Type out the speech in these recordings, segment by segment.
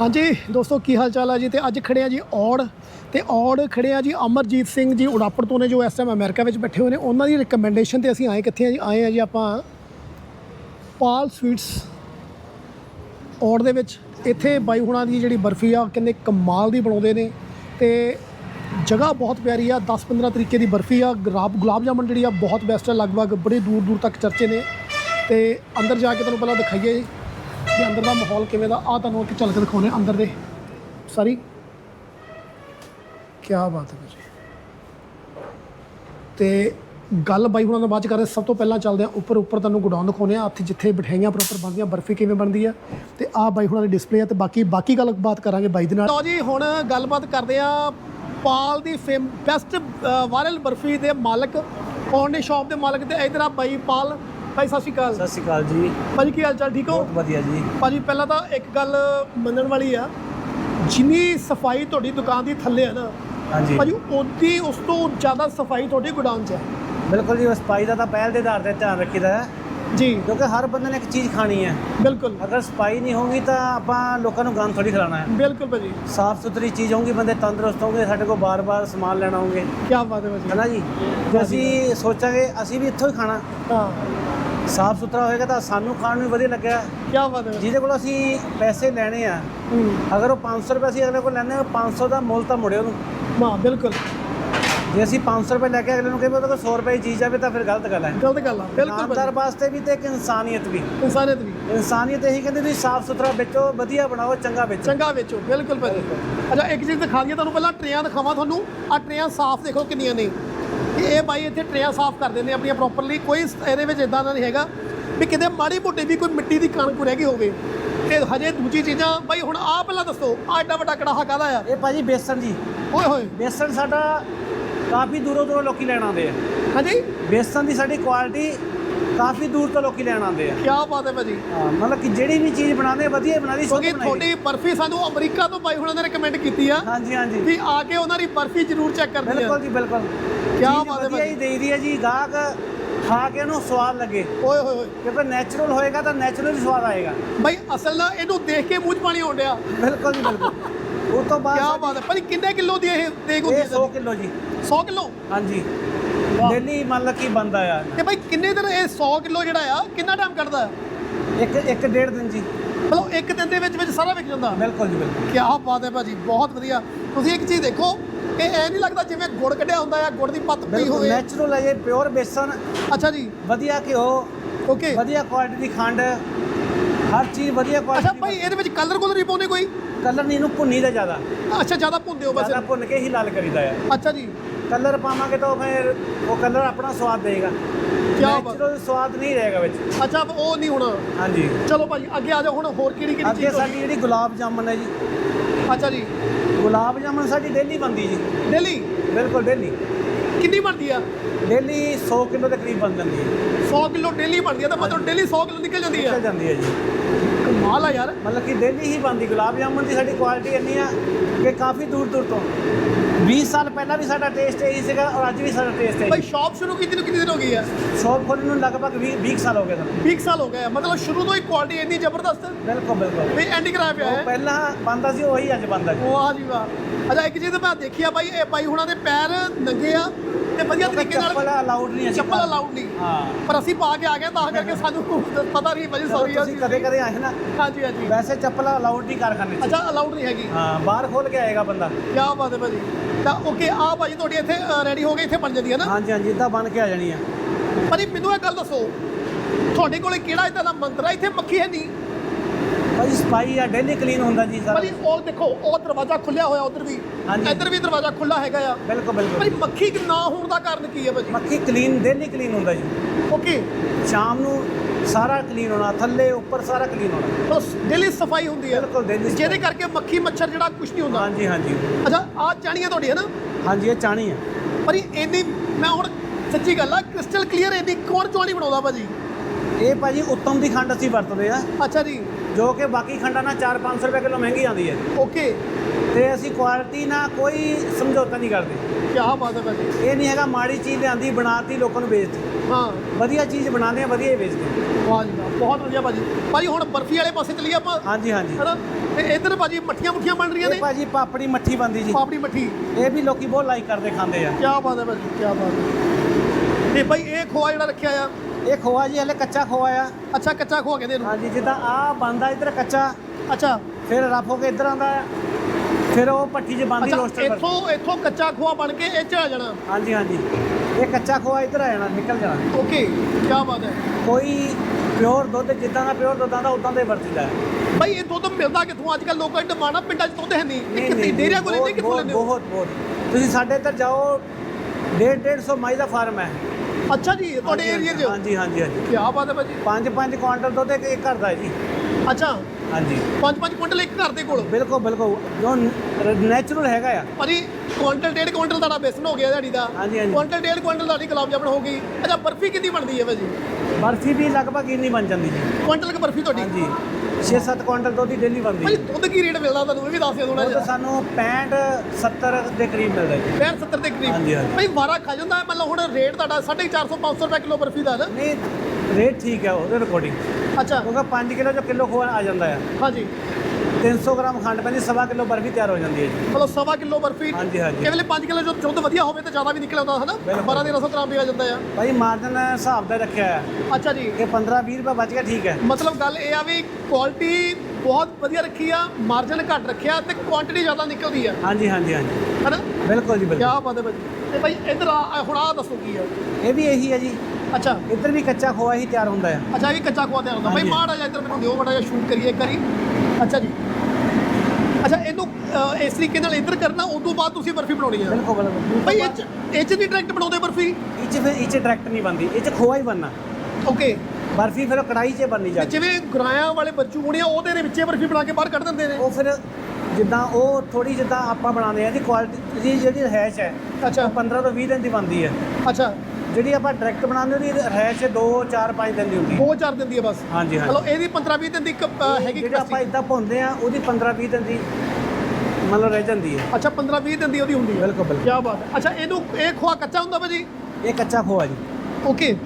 ਹਾਂਜੀ, ਦੋਸਤੋ, ਕੀ ਹਾਲ ਚਾਲ ਆ ਜੀ? ਤੇ ਅੱਜ ਖੜੇ ਆ ਜੀ ਔੜ। ਤੇ ਔੜ ਖੜੇ ਆ ਜੀ ਅਮਰਜੀਤ ਸਿੰਘ ਜੀ ਉਡਾਪੜ ਤੋਂ ਨੇ, ਜੋ ਇਸ ਟਾਈਮ ਅਮਰੀਕਾ ਵਿੱਚ ਬੈਠੇ ਹੋਏ ਨੇ। ਉਹਨਾਂ ਦੀ ਰਿਕਮੈਂਡੇਸ਼ਨ ਤੇ ਅਸੀਂ ਆਏ, ਕਿੱਥੇ ਆ ਜੀ? ਆਏ ਆ ਜੀ ਆਪਾਂ ਪਾਲ ਸਵੀਟਸ ਔੜ ਦੇ ਵਿੱਚ। ਇੱਥੇ ਬਾਈ ਹੁਣਾਂ ਦੀ ਜਿਹੜੀ ਬਰਫੀ ਆ ਕਹਿੰਦੇ ਕਮਾਲ ਦੀ ਬਣਾਉਂਦੇ ਨੇ। ਤੇ ਜਗ੍ਹਾ ਬਹੁਤ ਪਿਆਰੀ ਆ 10-15 ਤਰੀਕੇ ਦੀ ਬਰਫੀ ਆ। ਗੁਲਾਬ ਗੁਲਾਬ ਜਾਮਨ ਜਿਹੜੀ ਆ, ਬਹੁਤ ਬੈਸਟ ਆ। ਲਗਭਗ ਬੜੇ ਦੂਰ ਦੂਰ ਤੱਕ ਚਰਚੇ ਨੇ। ਤੇ ਅੰਦਰ ਜਾ ਕੇ ਤੁਹਾਨੂੰ ਪਹਿਲਾਂ ਦਿਖਾਈਏ। ਜੀ ਅੰਦਰ ਦਾ ਮਾਹੌਲ ਕਿਵੇਂ ਦਾ? ਆ ਤੁਹਾਨੂੰ ਇੱਕ ਝਲਕ ਦਿਖਾਉਣੇ ਅੰਦਰ ਦੇ। ਸਾਰੀ। ਕੀ ਬਾਤ ਹੈ ਜੀ। ਤੇ ਗੱਲ ਬਾਈ ਹੁਣਾਂ ਦਾ ਬਾਅਦ ਚ ਕਰਦੇ ਸਭ ਤੋਂ ਪਹਿਲਾਂ ਚੱਲਦੇ ਆ ਉੱਪਰ ਉੱਪਰ ਤੁਹਾਨੂੰ ਗੋਡਾਊਨ ਦਿਖਾਉਣੇ ਆ ਉੱਥੇ ਜਿੱਥੇ ਮਠਿਆਈਆਂ ਪ੍ਰੋਪਰ ਬਣਦੀਆਂ, ਬਰਫੀ ਕਿਵੇਂ ਬਣਦੀ ਆ। ਤੇ ਆ ਬਾਈ ਹੁਣਾਂ ਦੀ ਡਿਸਪਲੇ ਆ। ਤੇ ਬਾਕੀ ਬਾਕੀ ਗੱਲਬਾਤ ਕਰਾਂਗੇ ਬਾਈ ਦੇ ਨਾਲ। ਲਓ ਜੀ, ਹੁਣ ਗੱਲਬਾਤ ਕਰਦੇ ਆ ਪਾਲ ਦੀ ਫੇਮ ਬੈਸਟ ਵਾਇਰਲ ਬਰਫੀ ਦੇ ਮਾਲਕ ਪੌਂਡੇ ਸ਼ਾਪ ਦੇ ਮਾਲਕ ਤੇ। ਇਧਰ ਆ ਬਾਈ ਪਾਲ। ਭਾਈ ਸਤਿ ਸ਼੍ਰੀ ਅਕਾਲ। ਸਤਿ ਸ਼੍ਰੀ ਅਕਾਲ ਜੀ। ਭਾਜੀ ਕੀ ਹਾਲ ਚਾਲ? ਠੀਕ ਹੋ? ਬਹੁਤ ਵਧੀਆ ਜੀ। ਭਾਜੀ ਪਹਿਲਾਂ ਤਾਂ ਇੱਕ ਗੱਲ ਮੰਨਣ ਵਾਲੀ ਆ। ਜਿੰਨੀ ਸਫ਼ਾਈ ਤੁਹਾਡੀ ਦੁਕਾਨ ਦੀ ਥੱਲੇ ਆ ਨਾ ਹਾਂਜੀ। ਭਾਜੀ ਉਹਦੀ ਉਸ ਤੋਂ ਜ਼ਿਆਦਾ ਸਫ਼ਾਈ ਤੁਹਾਡੀ ਗੋਡਾਊਨ 'ਚ ਹੈ ਬਿਲਕੁਲ ਜੀ ਸਫ਼ਾਈ ਦਾ ਤਾਂ ਪਹਿਲ ਦੇ ਆਧਾਰ ਤੇ ਧਿਆਨ ਰੱਖੀਦਾ ਹੈ। ਜੀ। ਕਿਉਂਕਿ ਹਰ ਬੰਦੇ ਨੇ ਇੱਕ ਚੀਜ਼ ਖਾਣੀ ਹੈ। ਬਿਲਕੁਲ। ਅਗਰ ਸਫ਼ਾਈ ਨਹੀਂ ਹੋਊਗੀ ਤਾਂ ਆਪਾਂ ਲੋਕਾਂ ਨੂੰ ਗੰਦ ਥੋੜੀ ਖਿਲਾਣਾ ਹੈ। ਬਿਲਕੁਲ ਭਾਜੀ। ਸਾਫ਼ ਸੁਥਰੀ ਚੀਜ਼ ਹੋਊਗੀ ਬੰਦੇ ਤੰਦਰੁਸਤ ਹੋਣਗੇ ਸਾਡੇ ਕੋਲ ਬਾਰ-ਬਾਰ ਸਮਾਨ ਲੈਣਾ ਹੋਣਗੇ ਕੀ ਬਾਤ ਹੈ ਭਾਜੀ। ਹੈ ਨਾ ਜੀ? ਜੇ ਅਸੀਂ ਸੋਚਾਂਗੇ ਅਸੀਂ ਵੀ ਇੱਥੋਂ ਹੀ ਖਾਣਾ। ਹਾਂ। ਸਾਫ਼ ਸੁਥਰਾ ਹੋਏਗਾ ਤਾਂ ਸਾਨੂੰ ਖਾਣ ਨੂੰ ਵੀ ਵਧੀਆ ਲੱਗਿਆ। ਕੀ ਬਾਤ ਹੈ। ਜਿਹਦੇ ਕੋਲ ਅਸੀਂ ਪੈਸੇ ਲੈਣੇ ਆ। ਹੂੰ। ਅਗਰ ਉਹ 500 ਰੁਪਏ ਅਸੀਂ ਅਗਲੇ ਕੋਲ ਲੈਣੇ ਆ 500 ਦਾ ਮੁੱਲ ਤਾਂ ਮੁੜੇ ਉਹਨੂੰ। ਹਾਂ ਬਿਲਕੁਲ। ਜੇ ਅਸੀਂ 500 ਰੁਪਏ ਲੈ ਕੇ ਅਗਲੇ ਨੂੰ ਕਹਿੰਦੇ ਉਹਦੇ ਕੋਲ 100 ਰੁਪਏ ਦੀ ਚੀਜ਼ ਆਵੇ ਤਾਂ ਫਿਰ ਗਲਤ ਗੱਲ ਹੈ। ਗਲਤ ਗੱਲ ਆ ਬਿਲਕੁਲ ਭਾਜੀ। ਵਾਸਤੇ ਵੀ ਤੇ ਇੱਕ ਇਨਸਾਨੀਅਤ ਵੀ। ਇਨਸਾਨੀਅਤ ਵੀ। ਇਨਸਾਨੀਅਤ ਇਹੀ ਕਹਿੰਦੇ ਤੁਸੀਂ ਸਾਫ਼ ਸੁਥਰਾ ਵੇਚੋ ਵਧੀਆ ਬਣਾਓ ਚੰਗਾ ਵੇਚੋ। ਚੰਗਾ ਵੇਚੋ ਬਿਲਕੁਲ ਭਾਜੀ। ਅੱਛਾ ਇੱਕ ਚੀਜ਼ ਦਿਖਾ ਦਈਏ ਤੁਹਾਨੂੰ ਪਹਿਲਾਂ ਟਰੇਆਂ ਦਿਖਾਵਾਂ ਤੁਹਾਨੂੰ। ਆ ਟਰੇਆਂ ਸਾਫ਼ ਦੇਖੋ ਕਿੰਨੀਆਂ ਨੇ। ਕਿ ਇਹ ਬਾਈ ਇੱਥੇ ਟਰੇਆਂ ਸਾਫ਼ ਕਰ ਦਿੰਦੇ ਆਪਣੀਆਂ ਪ੍ਰੋਪਰਲੀ ਕੋਈ ਇਹਦੇ ਵਿੱਚ ਇਦਾਂ ਦਾ ਨਹੀਂ ਹੈਗਾ ਵੀ ਕਿਤੇ ਮਾੜੀ ਮੋਟੀ ਵੀ ਕੋਈ ਮਿੱਟੀ ਦੀ ਕਣਕ ਰਹਿ ਗਈ ਹੋਵੇ। ਤੇ ਹਜੇ ਦੂਜੀ ਚੀਜ਼ਾਂ ਬਾਈ ਹੁਣ ਆਹ ਪਹਿਲਾਂ ਦੱਸੋ ਆਹ ਐਡਾ ਵੱਡਾ ਕੜਾਹਾ ਕਾਹਦਾ ਆ? ਇਹ ਭਾਜੀ ਬੇਸਣ ਜੀ। ਓਏ ਹੋਏ। ਬੇਸਣ ਸਾਡਾ ਕਾਫੀ ਦੂਰੋਂ ਦੂਰੋਂ ਲੋਕੀ ਲੈਣ ਆਉਂਦੇ ਆ। ਹਾਂਜੀ? ਬੇਸਣ ਦੀ ਸਾਡੀ ਕੁਆਲਿਟੀ ਕਾਫੀ ਦੂਰ ਤੋਂ ਲੋਕੀ ਲੈਣ ਆਉਂਦੇ ਆ। ਕੀ ਬਾਤ ਹੈ ਭਾਜੀ। ਹਾਂ, ਮਤਲਬ ਕਿ ਜਿਹੜੀ ਵੀ ਚੀਜ਼ ਬਣਾਉਂਦੇ ਆ, ਵਧੀਆ ਬਣਾਦੀ ਸਭ ਕਿਉਂਕਿ ਤੁਹਾਡੀ ਬਰਫੀ ਸਾਨੂੰ ਅਮਰੀਕਾ ਤੋਂ ਬਾਈ ਹੁਣਾਂ ਨੇ ਰეკਮੈਂਡ ਕੀਤੀ ਆ। ਹਾਂਜੀ ਹਾਂਜੀ। ਵੀ ਆ ਕੇ ਉਹਨਾਂ ਦੀ ਬਰਫੀ ਜ਼ਰੂਰ ਚੈੱਕ ਕਰਨੀ ਆ। ਬਿਲਕੁਲ ਜੀ ਬਿਲਕੁਲ। ਕਿਆ ਚੀਜ਼ ਬਾਤ ਹੈ ਵਧੀਆ ਹੀ ਦੇਈਦੀ ਹੈ ਜੀ ਗਾਹਕ ਖਾ ਕੇ ਉਹਨੂੰ ਸਵਾਦ ਲੱਗੇ। ਓਏ ਹੋਏ ਹੋਏ ਕਿਉਂਕਿ ਨੈਚੁਰਲ ਹੋਏਗਾ ਤਾਂ ਨੈਚੁਰਲ ਹੀ ਸਵਾਦ ਆਏਗਾ। ਬਾਈ ਅਸਲ ਨਾ ਇਹਨੂੰ ਦੇਖ ਕੇ ਮੂੰਹ 'ਚ ਪਾਣੀ ਆਉਣ ਡਿਆ। ਬਿਲਕੁਲ ਜੀ ਬਿਲਕੁਲ। ਉਹ ਤੋਂ ਕੀ ਬਾਅਦ ਬਾਤ ਹੈ। ਭਾਜੀ ਕਿੰਨੇ ਕਿਲੋ ਦੀ ਇਹ ਦੇਗ ਹੁੰਦੀ ਇਹ ਹੈ 100 ਕਿਲੋ ਜੀ। 100 ਕਿਲੋ? ਹਾਂਜੀ। ਡੇਲੀ ਮੰਨ ਲਓ ਕੀ ਬੰਦਾ ਆ। ਤੇ ਭਾਈ ਕਿੰਨੇ ਦਿਨ ਇਹ 100 ਕਿਲੋ ਜਿਹੜਾ ਆ ਕਿੰਨਾ ਟਾਈਮ ਕੱਢਦਾ? ਇੱਕ ਇੱਕ ਡੇਢ ਦਿਨ ਜੀ। ਮਤਲਬ ਇੱਕ ਦਿਨ ਦੇ ਵਿੱਚ ਵਿੱਚ ਸਾਰਾ ਵਿਕ ਜਾਂਦਾ? ਬਿਲਕੁਲ ਜੀ ਬਿਲਕੁਲ। ਕੀ ਬਾਤ ਹੈ ਭਾਜੀ ਬਹੁਤ ਵਧੀਆ। ਤੁਸੀਂ ਇੱਕ ਚੀਜ਼ ਦੇਖੋ ਇਹ ਐ ਨਹੀਂ ਲੱਗਦਾ ਜਿਵੇਂ ਗੁੜ ਕੱਢਿਆ ਹੁੰਦਾ ਆ ਗੁੜ ਦੀ ਪੱਤ ਪਈ ਬਿਲਕੁਲ ਹੋਵੇ। ਨੈਚੁਰਲ ਹੈ ਇਹ ਪਿਓਰ ਬੇਸਨ। ਅੱਛਾ ਜੀ। ਵਧੀਆ ਘਿਓ ਓਕੇ ਵਧੀਆ ਕੁਆਲਿਟੀ ਦੀ ਖੰਡ ਹਰ ਚੀਜ਼ ਵਧੀਆ ਅੱਛਾ ਕੁਆਲਿਟੀ ਭਾਈ ਇਹਦੇ ਵਿੱਚ ਕਲਰ ਕੋਲਰ ਨਹੀਂ ਪਾਉਂਦੇ ਕੋਈ? ਕਲਰ ਨਹੀਂ ਇਹਨੂੰ ਭੁੰਨੀ ਦਾ ਜ਼ਿਆਦਾ। ਅੱਛਾ ਜ਼ਿਆਦਾ ਭੁੰਦੇ ਹੋ ਬਸ। ਜ਼ਿਆਦਾ ਭੁੰਨ ਕੇ ਹੀ ਲਾਲ ਕਰੀਦਾ ਆ। ਅੱਛਾ ਜੀ। ਕਲਰ ਪਾਵਾਂਗੇ ਤਾਂ ਫਿਰ ਉਹ ਕਲਰ ਆਪਣਾ ਸਵਾਦ ਦੇਗਾ। ਕਿਆ ਬਾਤ। ਨੈਚੁਰਲ ਸਵਾਦ ਨਹੀਂ ਰਹੇਗਾ ਵਿੱਚ। ਅੱਛਾ ਉਹ ਨਹੀਂ ਹੋਣਾ। ਹਾਂਜੀ। ਚਲੋ ਭਾਜੀ ਅੱਗੇ ਆ ਜਾਓ ਹੁਣ ਹੋਰ ਕਿਹੜੀ ਕਿਹੜੀ ਅੱਗੇ ਚੀਜ਼ ਸਾਡੀ ਜਿਹੜੀ ਗੁਲਾਬ ਜਾਮਨ ਹੈ ਜੀ। ਹੋਣੀ? ਅੱਛਾ ਜੀ। ਗੁਲਾਬ ਜਾਮਨ ਸਾਡੀ ਡੇਲੀ ਬਣਦੀ ਜੀ। ਡੇਲੀ? ਬਿਲਕੁਲ ਡੇਲੀ। ਕਿੰਨੀ ਬਣਦੀ ਆ? ਡੇਲੀ 100 ਕਿਲੋ ਦੇ ਕਰੀਬ ਬਣ ਜਾਂਦੀ ਹੈ 100 ਕਿਲੋ ਡੇਲੀ ਬਣਦੀ ਆ ਤਾਂ ਮਤਲਬ ਡੇਲੀ 100 ਕਿਲੋ ਨਿਕਲ ਜਾਂਦੀ ਆ। ਨਿਕਲ ਜਾਂਦੀ ਹੈ ਜੀ। ਕਮਾਲ ਆ ਯਾਰ। ਮਤਲਬ ਕਿ ਡੇਲੀ ਹੀ ਬਣਦੀ ਗੁਲਾਬ ਜਾਮਨ ਦੀ ਸਾਡੀ ਕੁਆਲਿਟੀ ਇੰਨੀ ਆ ਕਿ ਕਾਫੀ ਦੂਰ ਦੂਰ ਤੋਂ। 20 ਸਾਲ ਪਹਿਲਾਂ ਵੀ ਸਾਡਾ ਟੇਸਟ ਇਹੀ ਸੀਗਾ ਔਰ ਅੱਜ ਵੀ ਸਾਡਾ ਟੇਸਟ ਹੈ ਭਾਈ ਸ਼ਾਪ ਸ਼ੁਰੂ ਕੀਤੀ ਨੂੰ ਕਿੰਨੀ ਦਿਨ ਹੋ ਗਈ ਆ? ਸ਼ੌਪ ਖੋਲ੍ਹਣ ਨੂੰ ਲਗਭਗ 20 20 ਸਾਲ ਹੋ ਗਏ ਸਾਨੂੰ। 20 ਸਾਲ ਹੋ ਗਏ ਆ। ਮਤਲਬ ਸ਼ੁਰੂ ਤੋਂ ਹੀ ਕੁਆਲਿਟੀ ਇੰਨੀ ਜ਼ਬਰਦਸਤ? ਬਿਲਕੁਲ ਬਿਲਕੁਲ। ਵੀ ਐਂਡ ਕਰਾਇਆ ਪਿਆ ਉਹ ਹੈ ਪਹਿਲਾਂ ਬੰਦਾ ਸੀ ਉਹੀ ਅੱਜ ਬੰਦਾ ਵਾਹ ਜੀ ਵਾਹ। ਅੱਛਾ ਇੱਕ ਚੀਜ਼ ਮੈਂ ਦੇਖੀ ਆ ਬਾਈ ਇਹ ਬਾਈ ਹੁਣਾਂ ਦੇ ਪੈਰ ਨੰਗੇ ਆ ਤੇ ਵਧੀਆ ਤਰੀਕੇ ਚੱਪਲ ਨਾਲ ਅਲਾਉਡ ਨਹੀਂ ਅਸੀਂ ਚੱਪਲ ਅਲਾਉਡ ਨਹੀਂ। ਹਾਂ। ਪਰ ਅਸੀਂ ਪਾ ਕੇ ਆ ਗਏ ਤਾਂ ਕਰਕੇ ਸਾਨੂੰ ਪਤਾ ਨਹੀਂ ਭਾਜੀ ਸੌਰੀ ਆ ਕਦੇ ਕਦੇ ਆਏ ਨਾ। ਹਾਂਜੀ ਹਾਂਜੀ। ਵੈਸੇ ਚੱਪਲ ਅਲਾਉਡ ਨਹੀਂ ਕਾਰਖਾਨੇ 'ਚ ਅੱਛਾ ਅਲਾਉਡ ਨਹੀਂ ਹੈਗੀ। ਹਾਂ ਬਾਹਰ ਖੋਲ ਕੇ ਆਏਗਾ ਬੰਦਾ। ਕੀ ਬਾਤ ਹੈ ਭਾਜੀ। ਤਾਂ ਓਕੇ ਆ ਭਾਜੀ ਤੁਹਾਡੀ ਇੱਥੇ ਰੈਡੀ ਹੋ ਗਈ ਇੱਥੇ ਬਣ ਜਾਂਦੀ ਹੈ ਨਾ? ਹਾਂਜੀ ਹਾਂਜੀ ਇਦਾਂ ਬਣ ਕੇ ਆ ਜਾਣੀ ਆ। ਭਾਜੀ ਮੈਨੂੰ ਇਹ ਗੱਲ ਦੱਸੋ। ਤੁਹਾਡੇ ਕੋਲੇ ਕਿਹੜਾ ਇਦਾਂ ਦਾ ਮੰਤਰ ਹੈ ਇੱਥੇ ਮੱਖੀ ਹੈ ਨਹੀਂ। ਭਾਜੀ ਸਫ਼ਾਈ ਆ ਡੇਲੀ ਕਲੀਨ ਹੁੰਦਾ ਜੀ ਸਾਰਾ। ਭਾਜੀ ਉਹ ਦੇਖੋ ਉਹ ਦਰਵਾਜ਼ਾ ਖੁੱਲਿਆ ਹੋਇਆ ਉਧਰ ਵੀ। ਹਾਂਜੀ। ਇੱਧਰ ਵੀ ਦਰਵਾਜ਼ਾ ਖੁੱਲਾ ਹੈਗਾ ਆ। ਬਿਲਕੁਲ ਭਾਜੀ ਬਿਲਕੁਲ ਮੱਖੀ ਨਾ ਹੋਣ ਦਾ ਕਾਰਨ ਕੀ ਹੈ ਭਾਜੀ? ਮੱਖੀ ਕਲੀਨ ਡੇਲੀ ਕਲੀਨ ਹੁੰਦਾ ਜੀ। ਓਕੇ। ਸ਼ਾਮ ਨੂੰ ਸਾਰਾ ਕਲੀਨ ਹੋਣਾ ਥੱਲੇ ਉੱਪਰ ਸਾਰਾ ਕਲੀਨ ਹੋਣਾ। ਬਸ ਡੇਲੀ ਸਫ਼ਾਈ ਹੁੰਦੀ ਹੈ। ਬਿਲਕੁਲ daily ਜਿਹਦੇ ਕਰਕੇ ਮੱਖੀ ਮੱਛਰ ਜਿਹੜਾ ਕੁਝ ਨਹੀਂ ਹੁੰਦਾ। ਹਾਂਜੀ ਹਾਂਜੀ। ਅੱਛਾ ਆ ਚਾਣੀਆਂ ਤੁਹਾਡੀ ਹੈ ਨਾ? ਹਾਂਜੀ ਇਹ ਚਾਣੀ ਆ ਪਰ ਇਹ ਇੰਨੀ ਮੈਂ ਹੁਣ ਸੱਚੀ ਗੱਲ ਆ ਕ੍ਰਿਸਟਲ ਕਲੀਅਰ ਇੰਨੀ ਕੌਣ ਚਾਣੀ ਬਣਾਉਂਦਾ ਭਾਜੀ? ਇਹ ਭਾਜੀ ਉੱਤਮ ਦੀ ਖੰਡ ਅਸੀਂ ਵਰਤਦੇ ਆ। ਅੱਛਾ ਜੀ। ਜੋ ਕਿ ਬਾਕੀ ਖੰਡਾਂ ਨਾਲ 4-500 ਰੁਪਏ ਕਿਲੋ ਮਹਿੰਗੀ ਆਉਂਦੀ ਹੈ। ਓਕੇ। ਤੇ ਅਸੀਂ ਕੁਆਲਿਟੀ ਨਾਲ ਕੋਈ ਸਮਝੌਤਾ ਨਹੀਂ ਕਰਦੇ। ਕੀ ਬਾਤ ਹੈ ਭਾਜੀ। ਇਹ ਨਹੀਂ ਹੈਗਾ ਮਾੜੀ ਚੀਜ਼ ਲਿਆਂਦੀ ਬਣਾਤੀ ਲੋਕਾਂ ਨੂੰ ਵੇਚਤੀ। ਹਾਂ। ਵਧੀਆ ਚੀਜ਼ ਬਣਾਉਂਦੇ ਆ ਵਧੀਆ ਹੀ ਵੇਚਦੇ ਆ ਵਾਹ ਜੀ ਵਾਹ ਬਹੁਤ ਵਧੀਆ ਭਾਜੀ। ਭਾਜੀ ਹੁਣ ਬਰਫੀ ਵਾਲੇ ਪਾਸੇ ਚੱਲੀਏ ਆਪਾਂ? ਹਾਂਜੀ ਹਾਂਜੀ। ਹਨਾ? ਤੇ ਇੱਧਰ ਭਾਜੀ ਮੱਠੀਆਂ ਮੁੱਠੀਆਂ ਬਣ ਰਹੀਆਂ ਇਹ ਨੇ ਭਾਜੀ ਪਾਪੜੀ ਮੱਠੀ ਬੰਦੀ ਜੀ। ਪਾਪੜੀ ਮੱਠੀ। ਇਹ ਵੀ ਲੋਕੀ ਬਹੁਤ ਲਾਈਕ ਕਰਦੇ ਖਾਂਦੇ ਆ। ਕੀ ਬਾਤ ਹੈ ਭਾਜੀ ਕੀ ਬਾਤ ਹੈ। ਤੇ ਭਾਈ ਇਹ ਖੋਆ ਜਿਹੜਾ ਰੱਖਿਆ ਆ ਇਹ ਖੋਆ ਜੀ ਹਲੇ ਕੱਚਾ ਖੋਆ ਆ। ਅੱਛਾ ਕੱਚਾ ਖੋਆ ਕਹਿੰਦੇ ਇਹਨੂੰ। ਹਾਂਜੀ ਜਿੱਦਾਂ ਆ ਬੰਦਾ ਇੱਧਰ ਕੱਚਾ ਅੱਛਾ। ਫਿਰ ਰਫ ਹੋ ਕੇ ਇੱਧਰ ਆਉਂਦਾ ਆ। ਫਿਰ ਉਹ ਪੱਠੀ 'ਚ ਬੰਦੀ ਅੱਛਾ ਰੋਸਟਰ ਇੱਥੋਂ ਇੱਥੋਂ ਕੱਚਾ ਖੋਆ ਬਣ ਕੇ ਇਹ ਚ ਆ ਜਾਣਾ। ਹਾਂਜੀ ਹਾਂਜੀ। ਇਹ ਕੱਚਾ ਖੋਆ ਇੱਧਰ ਆ ਜਾਣਾ ਨਿਕਲ ਜਾਣਾ। ਓਕੇ ਕੀ ਬਾਤ ਹੈ। ਕੋਈ ਪਿਓਰ ਦੁੱਧ ਜਿੱਦਾਂ ਦਾ ਪਿਓਰ ਦੁੱਧ ਆਉਂਦਾ ਉਦਾਂ ਦਾ ਹੀ ਵਰਤੀਦਾ ਹੈ। ਭਾਈ ਇਹ ਦੁੱਧ ਮਿਲਦਾ ਕਿੱਥੋਂ? ਅੱਜ ਕੱਲ ਲੋਕਾਂ ਦੀ ਡਿਮਾਂਡ ਆ ਪਿੰਡਾਂ 'ਚ ਦੁੱਧ ਹੈ ਨਹੀਂ। ਇਹ ਕਿੱਥੇ ਡੇਰਿਆਂ ਕੋਲ ਨਹੀਂ ਕਿੱਥੋਂ ਲੈਂਦੇ ਹੋ? ਬਹੁਤ ਬਹੁਤ। ਤੁਸੀਂ ਸਾਡੇ ਇੱਧਰ ਜਾਓ ਡੇਢ ਡੇਢ ਸੌ ਮਾਈ ਦਾ ਫਾਰਮ ਹੈ। ਅੱਛਾ ਜੀ ਤੁਹਾਡੇ ਏਰੀਆ 'ਚ? ਹਾਂਜੀ ਹਾਂਜੀ ਹਾਂਜੀ। ਕੀ ਬਾਤ ਹੈ ਭਾਜੀ? ਪੰਜ ਪੰਜ ਕੁਆਂਟਲ ਦੁੱਧ ਇੱਕ ਇੱਕ ਘਰ ਦਾ ਹੈ ਜੀ। ਅੱਛਾ। ਹਾਂਜੀ। ਪੰਜ ਪੰਜ ਕੁਇੰਟਲ ਇੱਕ ਘਰ ਦੇ ਕੋਲ। ਬਿਲਕੁਲ ਬਿਲਕੁਲ। ਜੋ ਨੈਚੁਰਲ ਹੈਗਾ ਆ। ਭਾਜੀ ਕੁਇੰਟਲ ਡੇਢ ਕੁਇੰਟਲ ਤੁਹਾਡਾ ਬੇਸਨ ਹੋ ਗਿਆ ਦਿਹਾੜੀ ਦਾ। ਹਾਂਜੀ, ਹਾਂਜੀ। ਕੁਇੰਟਲ ਡੇਢ ਕੁਇੰਟਲ ਤੁਹਾਡੀ ਗੁਲਾਬ ਜਾਮਣ ਹੋ ਗਈ। ਅੱਛਾ ਬਰਫੀ ਕਿੰਨੀ ਬਣਦੀ ਹੈ ਭਾਜੀ? ਬਰਫੀ ਵੀ ਲਗਭਗ ਇੰਨੀ ਬਣ ਜਾਂਦੀ ਜੀ। ਕੁਇੰਟਲ ਕੀ ਬਰਫੀ ਤੁਹਾਡੀ? ਹਾਂਜੀ। 6-7 ਕੁਆਂਟਲ ਦੁੱਧ ਦੀ ਡੇਲੀ ਬਣਦੀ ਹੈ ਦੁੱਧ ਕੀ ਰੇਟ ਮਿਲਦਾ ਤੁਹਾਨੂੰ? ਇਹ ਵੀ ਦੱਸ ਦਿਓ ਥੋੜਾ ਜਿਹਾ। ਸਾਨੂੰ 65 70 ਦੇ ਕਰੀਬ ਮਿਲਦਾ ਜੀ। 65 70 ਦੇ ਕਰੀਬ। ਹਾਂਜੀ, ਹਾਂਜੀ। ਭਾਈ ਵਾਰਾ ਖਾ ਜਾਂਦਾ। ਮਤਲਬ ਹੁਣ ਰੇਟ ਤੁਹਾਡਾ 450 500 ਰੁਪਏ ਕਿਲੋ ਬਰਫੀ ਦਾ ਨਾ। ਨਹੀਂ ਰੇਟ ਠੀਕ ਹੈ ਉਹਦੇ ਰਿਕਾਰਡਿੰਗ ਅੱਛਾ। ਕਿਉਂਕਿ 5 ਕਿਲੋ ਜੋ ਕਿਲੋ ਖੋਆ ਆ ਜਾਂਦਾ ਹੈ ਹਾਂਜੀ। 300 ਗ੍ਰਾਮ ਖੰਡ ਪੈਂਦੀ ਸਵਾ ਕਿਲੋ ਬਰਫੀ ਤਿਆਰ ਹੋ ਜਾਂਦੀ ਹੈ ਜੀ। ਮਤਲਬ ਸਵਾ ਕਿਲੋ ਬਰਫੀ। ਹਾਂਜੀ, ਹਾਂਜੀ। ਕਿਵੇਂ 5 ਕਿਲੋ ਜੋ ਦੁੱਧ ਵਧੀਆ ਹੋਵੇ ਤਾਂ ਜ਼ਿਆਦਾ ਵੀ ਨਿਕਲ ਆਉਂਦਾ ਹੈ ਨਾ ਬਿਲਕੁਲ। 12 1300 ਗ੍ਰਾਮ ਵੀ ਆ ਜਾਂਦਾ ਆ। ਭਾਈ ਮਾਰਜਨ ਹਿਸਾਬ ਦਾ ਰੱਖਿਆ ਹੈ ਅੱਛਾ ਜੀ। ਇਹ 15-20 ਰੁਪਏ ਬਚ ਗਿਆ ਠੀਕ ਹੈ। ਮਤਲਬ ਗੱਲ ਇਹ ਆ ਵੀ ਕੁਆਲਿਟੀ ਬਹੁਤ ਵਧੀਆ ਰੱਖੀ ਆ ਮਾਰਜਨ ਘੱਟ ਰੱਖਿਆ ਤੇ ਕੁਆਂਟੀਟੀ ਜ਼ਿਆਦਾ ਨਿਕਲਦੀ ਆ। ਹਾਂਜੀ ਹਾਂਜੀ ਹਾਂਜੀ। ਹੈਨਾ? ਬਿਲਕੁਲ ਜੀ ਕੀ ਬਿਲਕੁਲ ਬਾਤ ਹੈ ਭਾਜੀ ਤੇ ਭਾਈ ਇਧਰ ਆ ਹੁਣ ਆ ਦੱਸੋ ਕੀ ਆ। ਇਹ ਵੀ ਇਹੀ ਹੈ ਜੀ। ਅੱਛਾ। ਇੱਧਰ ਵੀ ਕੱਚਾ ਖੋਆ ਹੀ ਤਿਆਰ ਹੁੰਦਾ ਹੈ। ਅੱਛਾ ਇਹ ਕੱਚਾ ਖਵਾ ਤਿਆਰ ਹੁੰਦਾ। ਹਾਂਜੀ। ਮਾੜਾ ਜਿਹਾ ਇੱਧਰ ਮੈਨੂੰ ਦਿਓ ਮਾੜਾ ਜਿਹਾ ਸ਼ੂਟ ਕਰੀਏ ਇੱਕ ਵਾਰੀ। ਅੱਛਾ ਜੀ। ਅੱਛਾ ਇਹਨੂੰ ਇਸ ਤਰੀਕੇ ਨਾਲ ਇੱਧਰ ਕਰਨਾ ਉਸ ਤੋਂ ਬਾਅਦ ਤੁਸੀਂ ਬਰਫੀ ਬਣਾਉਣੀ ਆ। ਬਿਲਕੁਲ ਬਿਲਕੁਲ। ਭਾਈ ਇਹ ਚ ਇਹ ਚ ਨਹੀਂ ਡਾਇਰੈਕਟ ਬਣਾਉਂਦੇ ਬਰਫੀ? ਇਹ 'ਚ ਫਿਰ ਇਹ 'ਚ ਡਾਇਰੈਕਟ ਨਹੀਂ ਬਣਦੀ। ਇਹ 'ਚ ਖੋਆ ਹੀ ਬਣਨਾ। ਓਕੇ ਬਰਫੀ ਫਿਰ ਉਹ ਕੜਾਈ 'ਚ ਬਣਨੀ ਤੇ ਜਾਂਦੀ। ਜਿਵੇਂ ਗਰਾਇਆਂ ਵਾਲੇ ਬੱਚੂ ਹੋਣੇ ਆ ਉਹਦੇ ਦੇ ਵਿੱਚੇ ਬਰਫੀ ਬਣਾ ਕੇ ਬਾਹਰ ਕੱਢ ਦਿੰਦੇ ਨੇ। ਉਹ ਫਿਰ ਜਿੱਦਾਂ ਉਹ ਥੋੜੀ ਜਿੱਦਾਂ ਆਪਾਂ ਬਣਾਉਂਦੇ ਆ ਜੀ ਕੁਆਲਿਟੀ ਦੀ ਜਿਹੜੀ ਰਹਿਸ਼ ਹੈ ਅੱਛਾ। ਉਹ 15 ਤੋਂ 20 ਦਿਨ ਦੀ ਬਣਦੀ ਹੈ। ਅੱਛਾ। ਜਿਹੜੀ ਆਪਾਂ ਡਾਇਰੈਕਟ ਬਣਾਉਂਦੇ ਉਹਦੀ ਰਹਿਸ਼ 2 4 5 ਦਿਨ ਦੀ ਹੁੰਦੀ ਹੈ। ਦੋ ਚਾਰ ਦਿਨ ਦੀ ਆ ਬਸ। ਹਾਂਜੀ ਹਾਂਜੀ। ਚਲੋ ਇਹਦੀ 15 20 ਦਿਨ ਦੀ ਇੱਕ, ਅ, ਹੈਗੀ ਜਿਹੜੀ ਆਪਾਂ capacity। ਇਦਾਂ ਭੁੰਨਦੇ ਆ ਉਹਦੀ 15 20 ਦਿਨ ਦੀ ਮਤਲਬ ਰਹਿ ਜਾਂਦੀ ਹੈ। ਅੱਛਾ 15 20 ਦਿਨ ਦੀ ਉਹਦੀ ਹੁੰਦੀ ਹੈ। ਬਿਲਕੁਲ ਬਿਲਕੁਲ। ਕੀ ਬਾਤ ਹੈ। ਅੱਛਾ ਇਹਨੂੰ ਇਹ ਖੋਆ ਕੱਚਾ ਹੁੰਦਾ ਭਾਜੀ? ਇਹ ਕੱਚਾ ਖੋਆ ਜੀ। ਓਕੇ।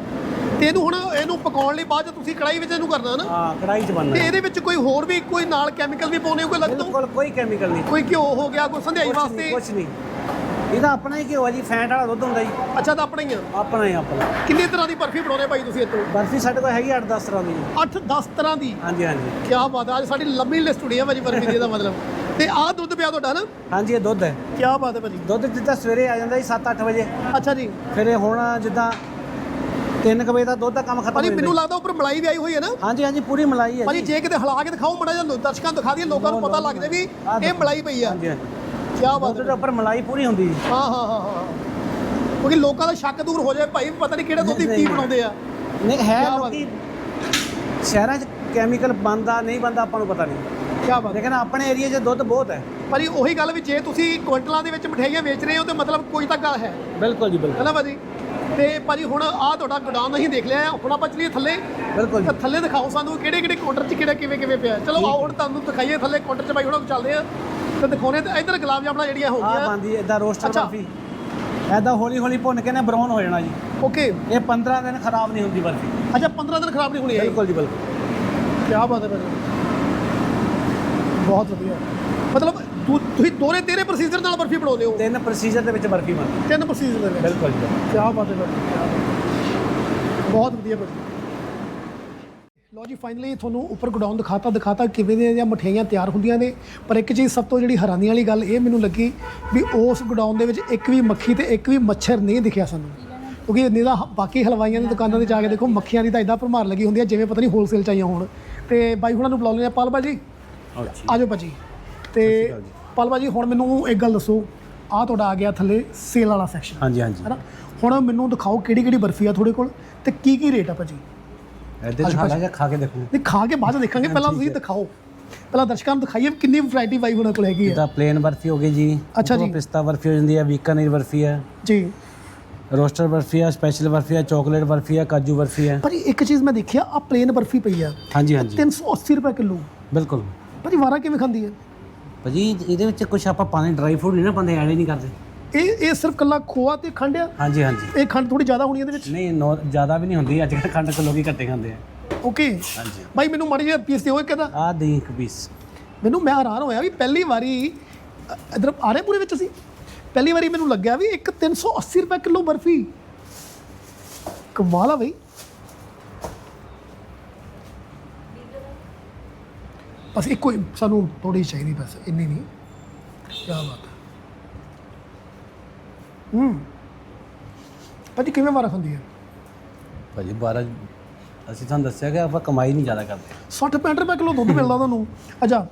ਤੇ ਇਹਨੂੰ ਹੁਣ ਇਹਨੂੰ ਪਕਾਉਣ ਲਈ ਬਾਅਦ 'ਚ ਤੁਸੀਂ ਕੜਾਈ ਵਿੱਚ ਇਹਨੂੰ ਕਰਨਾ ਨਾ। ਹਾਂ ਕੜਾਈ 'ਚ ਬਣਨਾ। ਤੇ ਹੈ। ਇਹਦੇ ਵਿੱਚ ਕੋਈ ਹੋਰ ਵੀ ਕੋਈ ਨਾਲ ਕੈਮੀਕਲ ਵੀ ਪਾਉਣੇ ਕੋਈ ਲੱਗਦਾ ਬਿਲਕੁਲ ਕੋਈ ਕੈਮੀਕਲ ਨਹੀਂ। ਕੋਈ ਘਿਓ ਹੋ ਗਿਆ ਕੋਈ ਸੰਧਿਆਈ ਕੁਛ ਵਾਸਤੇ? ਨਹੀਂ ਕੁਛ ਨਹੀਂ। ਇਹਦਾ ਆਪਣਾ ਹੀ ਘਿਓ ਆ ਜੀ ਫੈਟ ਵਾਲਾ ਦੁੱਧ ਹੁੰਦਾ ਜੀ। ਅੱਛਾ ਤਾਂ ਆਪਣਾ ਹੀ ਆ। ਆਪਣਾ ਹੀ ਆਪਣਾ। ਕਿੰਨੇ ਤਰ੍ਹਾਂ ਦੀ ਬਰਫੀ ਬਣਾਉਣੇ ਭਾਈ ਤੁਸੀਂ ਇੱਥੋਂ? ਬਰਫੀ ਸਾਡੇ ਕੋਲ ਹੈਗੀ 8-10 ਤਰ੍ਹਾਂ ਦੀ ਜੀ। 8-10 ਤਰ੍ਹਾਂ ਦੀ? ਹਾਂਜੀ ਹਾਂਜੀ। ਕੀ ਬਾਤ ਹੈ ਅੱਜ ਸਾਡੀ ਲੰਬੀ ਲਿਸਟ ਹੋਣੀ ਹੈ ਭਾਜੀ ਬਰਫੀ ਦੀ ਇਹਦਾ ਮਤਲਬ। ਤੇ ਆਹ ਦੁੱਧ ਪਿਆ ਤੁਹਾਡਾ ਨਾ? ਹਾਂਜੀ ਇਹ ਦੁੱਧ ਹੈ। ਕੀ ਬਾਤ ਹੈ ਭਾਜੀ। ਦੁੱਧ ਜਿੱਦਾਂ ਸਵੇਰੇ ਆ ਜਾਂਦਾ ਜੀ 7-8 ਵਜੇ। ਅੱਛਾ ਜੀ। ਫਿਰ ਇਹ ਹੁਣ ਜਿੱਦਾਂ 3 ਵਜੇ ਦਾ ਦੁੱਧ ਦਾ ਕੰਮ ਖਤਮ ਹੋ ਭਾਜੀ ਜਾਂਦਾ ਮੈਨੂੰ ਜੀ। ਲੱਗਦਾ ਉੱਪਰ ਮਲਾਈ ਵੀ ਆਈ ਹੋਈ ਹੈ ਨਾ? ਹਾਂਜੀ ਹਾਂਜੀ ਪੂਰੀ ਮਲਾਈ ਹੈ ਭਾਜੀ ਜੀ। ਜੇ ਕਿਤੇ ਹਿਲਾ ਕੇ ਦਿਖਾਓ ਮੜਾ ਜਿਹਾ ਦਰਸ਼ਕਾਂ ਨੂੰ ਦਿਖਾ ਦਈਏ ਲੋਕਾਂ ਨੂੰ ਪਤਾ ਲੱਗ ਜਾਏ ਵੀ ਇਹ। ਮਲਾਈ ਪਈ ਆ। ਹਾਂਜੀ ਹਾਂਜੀ। ਕੀ ਬਾਤ ਦੁੱਧ ਹੈ ਦੇ ਉੱਪਰ ਮਲਾਈ ਪੂਰੀ ਹੁੰਦੀ ਜੀ ਹਾਂ ਹਾਂ ਹਾਂ ਹਾਂ। ਕਿਉਂਕਿ ਲੋਕਾਂ ਦਾ ਸ਼ੱਕ ਦੂਰ ਹੋ ਜਾਏ ਭਾਈ ਪਤਾ ਨਹੀਂ ਕਿਹੜੇ ਦੁੱਧ ਦੀ ਕੀ। ਬਣਾਉਂਦੇ ਆ। ਨਹੀਂ ਹੈ ਕਿਆ ਬਾਤ ਲੋਕੀ ਸ਼ਹਿਰਾਂ 'ਚ ਕੈਮੀਕਲ ਬੰਦਾ ਨਹੀਂ ਬੰਦਾ ਆਪਾਂ ਨੂੰ ਪਤਾ ਨਹੀਂ ਕੀ ਬਾਤ ਹੈ। ਲੇਕਿਨ ਆਪਣੇ ਏਰੀਆ 'ਚ ਦੁੱਧ ਬਹੁਤ ਹੈ। ਭਾਜੀ ਉਹੀ ਗੱਲ ਵੀ ਜੇ ਤੁਸੀਂ ਕੁਇੰਟਲਾਂ ਦੇ ਵਿੱਚ ਮਠਿਆਈਆਂ ਵੇਚ ਰਹੇ ਹੋ ਤੇ ਮਤਲਬ ਕੋਈ ਤਾਂ ਗੱਲ ਹੈ। ਬਿਲਕੁਲ ਜੀ ਬਿਲਕੁਲ। ਹੈ ਨਾ ਭਾਜੀ? ਤੇ ਭਾਜੀ ਹੁਣ ਆਹ ਤੁਹਾਡਾ ਗੋਡਾਊਨ ਅਸੀਂ ਦੇਖ ਲਿਆ ਹੁਣ ਆਪਾਂ ਚਲੀਏ ਥੱਲੇ। ਬਿਲਕੁਲ ਤਾਂ ਜੀ ਥੱਲੇ ਦਿਖਾਓ ਸਾਨੂੰ ਕਿਹੜੇ ਕਿਹੜੇ ਕਾਊਂਟਰ 'ਚ ਕਿਹੜਾ ਕਿਵੇਂ ਕਿਵੇਂ ਪਿਆ। ਚਲੋ ਆਓ ਹੁਣ ਤੁਹਾਨੂੰ ਦਿਖਾਈਏ ਥੱਲੇ ਕਾਊਂਟਰ 'ਚ ਭਾਈ ਹੁਣ ਚੱਲਦੇ ਆ ਤੇ ਦਿਖਾਉਣੇ ਤੇ ਇੱਧਰ ਗੁਲਾਬ ਜਾਮਣਾ ਜਿਹੜੀਆਂ ਹੋ ਆ ਗਈਆਂ। ਬੰਦੀ ਇਦਾਂ ਰੋਸਟਰ ਅੱਛਾ। ਬਰਫੀ। ਐਦਾਂ ਹੌਲੀ ਹੌਲੀ ਭੁੰਨ ਕੇ ਨਾ ਬਰਾਊਨ ਹੋ ਜਾਣਾ ਜੀ। ਓਕੇ। ਇਹ 15 ਦਿਨ ਖਰਾਬ ਨਹੀਂ ਹੁੰਦੀ ਬਰਫੀ। ਅੱਛਾ 15 ਦਿਨ ਖਰਾਬ ਨਹੀਂ ਹੋਣੀ ਹੈ ਬਿਲਕੁਲ ਜੀ ਬਿਲਕੁਲ। ਕੀ ਬਾਤ ਹੈ ਭਾਜੀ ਬਹੁਤ ਵਧੀਆ। ਮਤਲਬ ਤੁ- ਤੁਸੀਂ ਦੋਰੇ ਤੇਰੇ ਪ੍ਰੋਸੀਜਰ ਨਾਲ ਬਰਫੀ ਬਣਾਉਂਦੇ ਹੋ? ਤਿੰਨ ਪ੍ਰੋਸੀਜਰ ਦੇ ਵਿੱਚ ਬਰਫੀ ਬਣਦੀ। ਤਿੰਨ ਪ੍ਰੋਸੀਜਰ ਦੇ ਵਿੱਚ? ਬਿਲਕੁਲ ਜੀ ਕੀ ਬਾਤ ਹੈ ਭਾਜੀ ਕਿਆ ਬਾਤ ਹੈ। ਬਹੁਤ ਵਧੀਆ ਭਾਜੀ ਲੋ ਜੀ ਫਾਈਨਲੀ ਤੁਹਾਨੂੰ ਉੱਪਰ ਗੋਡਾਊਨ ਦਿਖਾਤਾ ਦਿਖਾਤਾ ਕਿਵੇਂ ਦੀਆਂ ਜਾਂ ਮਠਿਆਈਆਂ ਤਿਆਰ ਹੁੰਦੀਆਂ ਨੇ। ਪਰ ਇੱਕ ਚੀਜ਼ ਸਭ ਤੋਂ ਜਿਹੜੀ ਹੈਰਾਨੀ ਵਾਲੀ ਗੱਲ ਇਹ ਮੈਨੂੰ ਲੱਗੀ ਵੀ ਉਸ ਗੋਡਾਊਨ ਦੇ ਵਿੱਚ ਇੱਕ ਵੀ ਮੱਖੀ ਤੇ ਇੱਕ ਵੀ ਮੱਛਰ ਨਹੀਂ ਦਿਖਿਆ ਸਾਨੂੰ। ਕਿਉਂਕਿ ਨਹੀਂ ਤਾਂ ਬਾਕੀ ਹਲਵਾਈਆਂ ਦੀ ਦੁਕਾਨਾਂ ਤੇ ਜਾ ਕੇ ਦੇਖੋ ਮੱਖੀਆਂ ਦੀ ਤਾਂ ਇਦਾਂ ਭਰਮਾਰ ਲੱਗੀ ਹੁੰਦੀ ਹੈ ਜਿਵੇਂ ਪਤਾ ਨਹੀਂ ਹੋਲਸੇਲ ਚ ਆਈਆਂ ਹੋਣ। ਤੇ ਬਾਈ ਹੁਣਾਂ ਨੂੰ ਬੁਲਾ ਲੈਂਦੇ ਆ। ਪਾਲ ਭਾਜੀ ਆਜੋ ਭਾਜੀ। ਤੇ ਪਾਲ ਭਾਜੀ ਹੁਣ ਮੈਨੂੰ ਇੱਕ ਗੱਲ ਦੱਸੋ ਆਹ ਤੁਹਾਡਾ ਆ ਗਿਆ ਥੱਲੇ ਸੇਲ ਵਾਲਾ ਸੈਕਸ਼ਨ ਹਾਂਜੀ ਹਾਂਜੀ। ਹੈਨਾ? ਹੁਣ ਮੈਨੂੰ ਦਿਖਾਓ ਕਿਹੜੀ ਕਿਹੜੀ ਬਰਫੀ ਆ ਤੁਹਾਡੇ ਕੋਲ ਤੇ ਕੀ ਕੀ ਰੇਟ ਆ ਭਾਜੀ? ਇੱਥੇ ਦਿਖਾ ਜਾਂ ਖਾ ਕੇ ਦੇਖੋ। ਨਹੀਂ ਖਾ ਕੇ ਬਾਅਦ ਚ ਦੇਖਾਂਗੇ ਪਹਿਲਾਂ ਤੁਸੀਂ ਦਿਖਾਓ। ਪਹਿਲਾਂ ਦਰਸ਼ਕਾਂ ਨੂੰ ਦਿਖਾਈਏ ਕਿੰਨੀ ਵੈਰਾਈਟੀ ਬਾਈ ਉਹਨਾਂ ਕੋਲ ਹੈਗੀ ਹੈ। ਜਿੱਦਾਂ ਪਲੇਨ ਬਰਫੀ ਹੋ ਗਈ ਜੀ। ਅੱਛਾ ਜੀ। ਪਿਸਤਾ ਬਰਫੀ ਹੋ ਜਾਂਦੀ ਹੈ ਵੀਕਾਨੇਰ ਬਰਫੀ ਹੈ। ਜੀ। ਰੋਸਟਰ ਬਰਫੀ ਹੈ ਸਪੈਸ਼ਲ ਬਰਫੀ ਹੈ ਚਾਕਲੇਟ ਬਰਫੀ ਹੈ ਕਾਜੂ ਬਰਫੀ ਹੈ। ਭਾਜੀ ਇੱਕ ਚੀਜ਼ ਮੈਂ ਦੇਖਿਆ ਆ ਪਲੇਨ ਬਰਫੀ ਪਈ ਆ। ਹਾਂਜੀ ਹਾਂਜੀ। 380 ਰੁਪਏ ਕਿਲੋ। ਬਿਲਕੁਲ। ਭਾਜੀ ਵਾਰਾ ਕਿਵੇਂ ਖਾਂਦੀ ਹੈ? ਭਾਜੀ ਇਹਦੇ ਵਿੱਚ ਕੁਝ ਆਪਾਂ ਪਾਣੇ ਡਰਾਈ ਫਰੂਟ ਨਹੀਂ ਨਾ ਪਾਉਂਦੇ ਐਡ ਨਹੀਂ ਕਰਦੇ। ਇਹ ਇਹ ਸਿਰਫ ਕੱਲਾ ਖੋਆ ਤੇ ਖੰਡ ਆ? ਹਾਂਜੀ ਹਾਂਜੀ। ਇਹ ਖੰਡ ਥੋੜੀ ਜ਼ਿਆਦਾ ਹੋਣੀ ਇਹਦੇ ਵਿੱਚ? ਨਹੀਂ ਨੋ ਜ਼ਿਆਦਾ ਵੀ ਨਹੀਂ ਹੁੰਦੀ ਅੱਜ ਕੱਲ੍ਹ ਖੰਡ ਕੋ ਲੋਕੀ ਘੱਟੇ ਖਾਂਦੇ ਆ। ਓਕੇ ਹਾਂਜੀ। ਭਾਈ ਮੈਨੂੰ ਮਾੜੀ ਜਿਹੀ ਪੀਸ ਦਿਓ ਇੱਕ ਦਾ ਆਹ ਦਹੀਂ ਇੱਕ ਪੀਸ ਮੈਨੂੰ ਮੈਂ ਹੈਰਾਨ ਹੋਇਆ ਵੀ ਪਹਿਲੀ ਵਾਰੀ ਇੱਧਰ ਆ ਰਹੇ ਪੂਰੇ ਵਿੱਚ ਅਸੀਂ? ਪਹਿਲੀ ਵਾਰੀ ਮੈਨੂੰ ਲੱਗਿਆ ਵੀ ਇੱਕ 380 ਰੁਪਏ ਕਿਲੋ ਬਰਫੀ। ਕਮਾਲ ਆ ਬਈ। ਬਸ ਇੱਕੋ ਸਾਨੂੰ ਥੋੜੀ ਚਾਹੀਦੀ ਬਸ ਇੰਨੀ ਨਹੀਂ। ਕੀ ਬਾਤ ਹੈ ਹੂੰ। ਭਾਜੀ ਕਿਵੇਂ ਵਾਰਾ ਹੁੰਦੀ ਹੈ? ਭਾਜੀ 12 ਅਸੀਂ ਤੁਹਾਨੂੰ ਦੱਸਿਆ ਕਿ ਆਪਾਂ ਕਮਾਈ ਨਹੀਂ ਜ਼ਿਆਦਾ ਕਰਦੇ। 60 65 ਰੁਪਏ ਕਿਲੋ ਦੁੱਧ ਮਿਲਦਾ ਤੁਹਾਨੂੰ। ਅੱਛਾ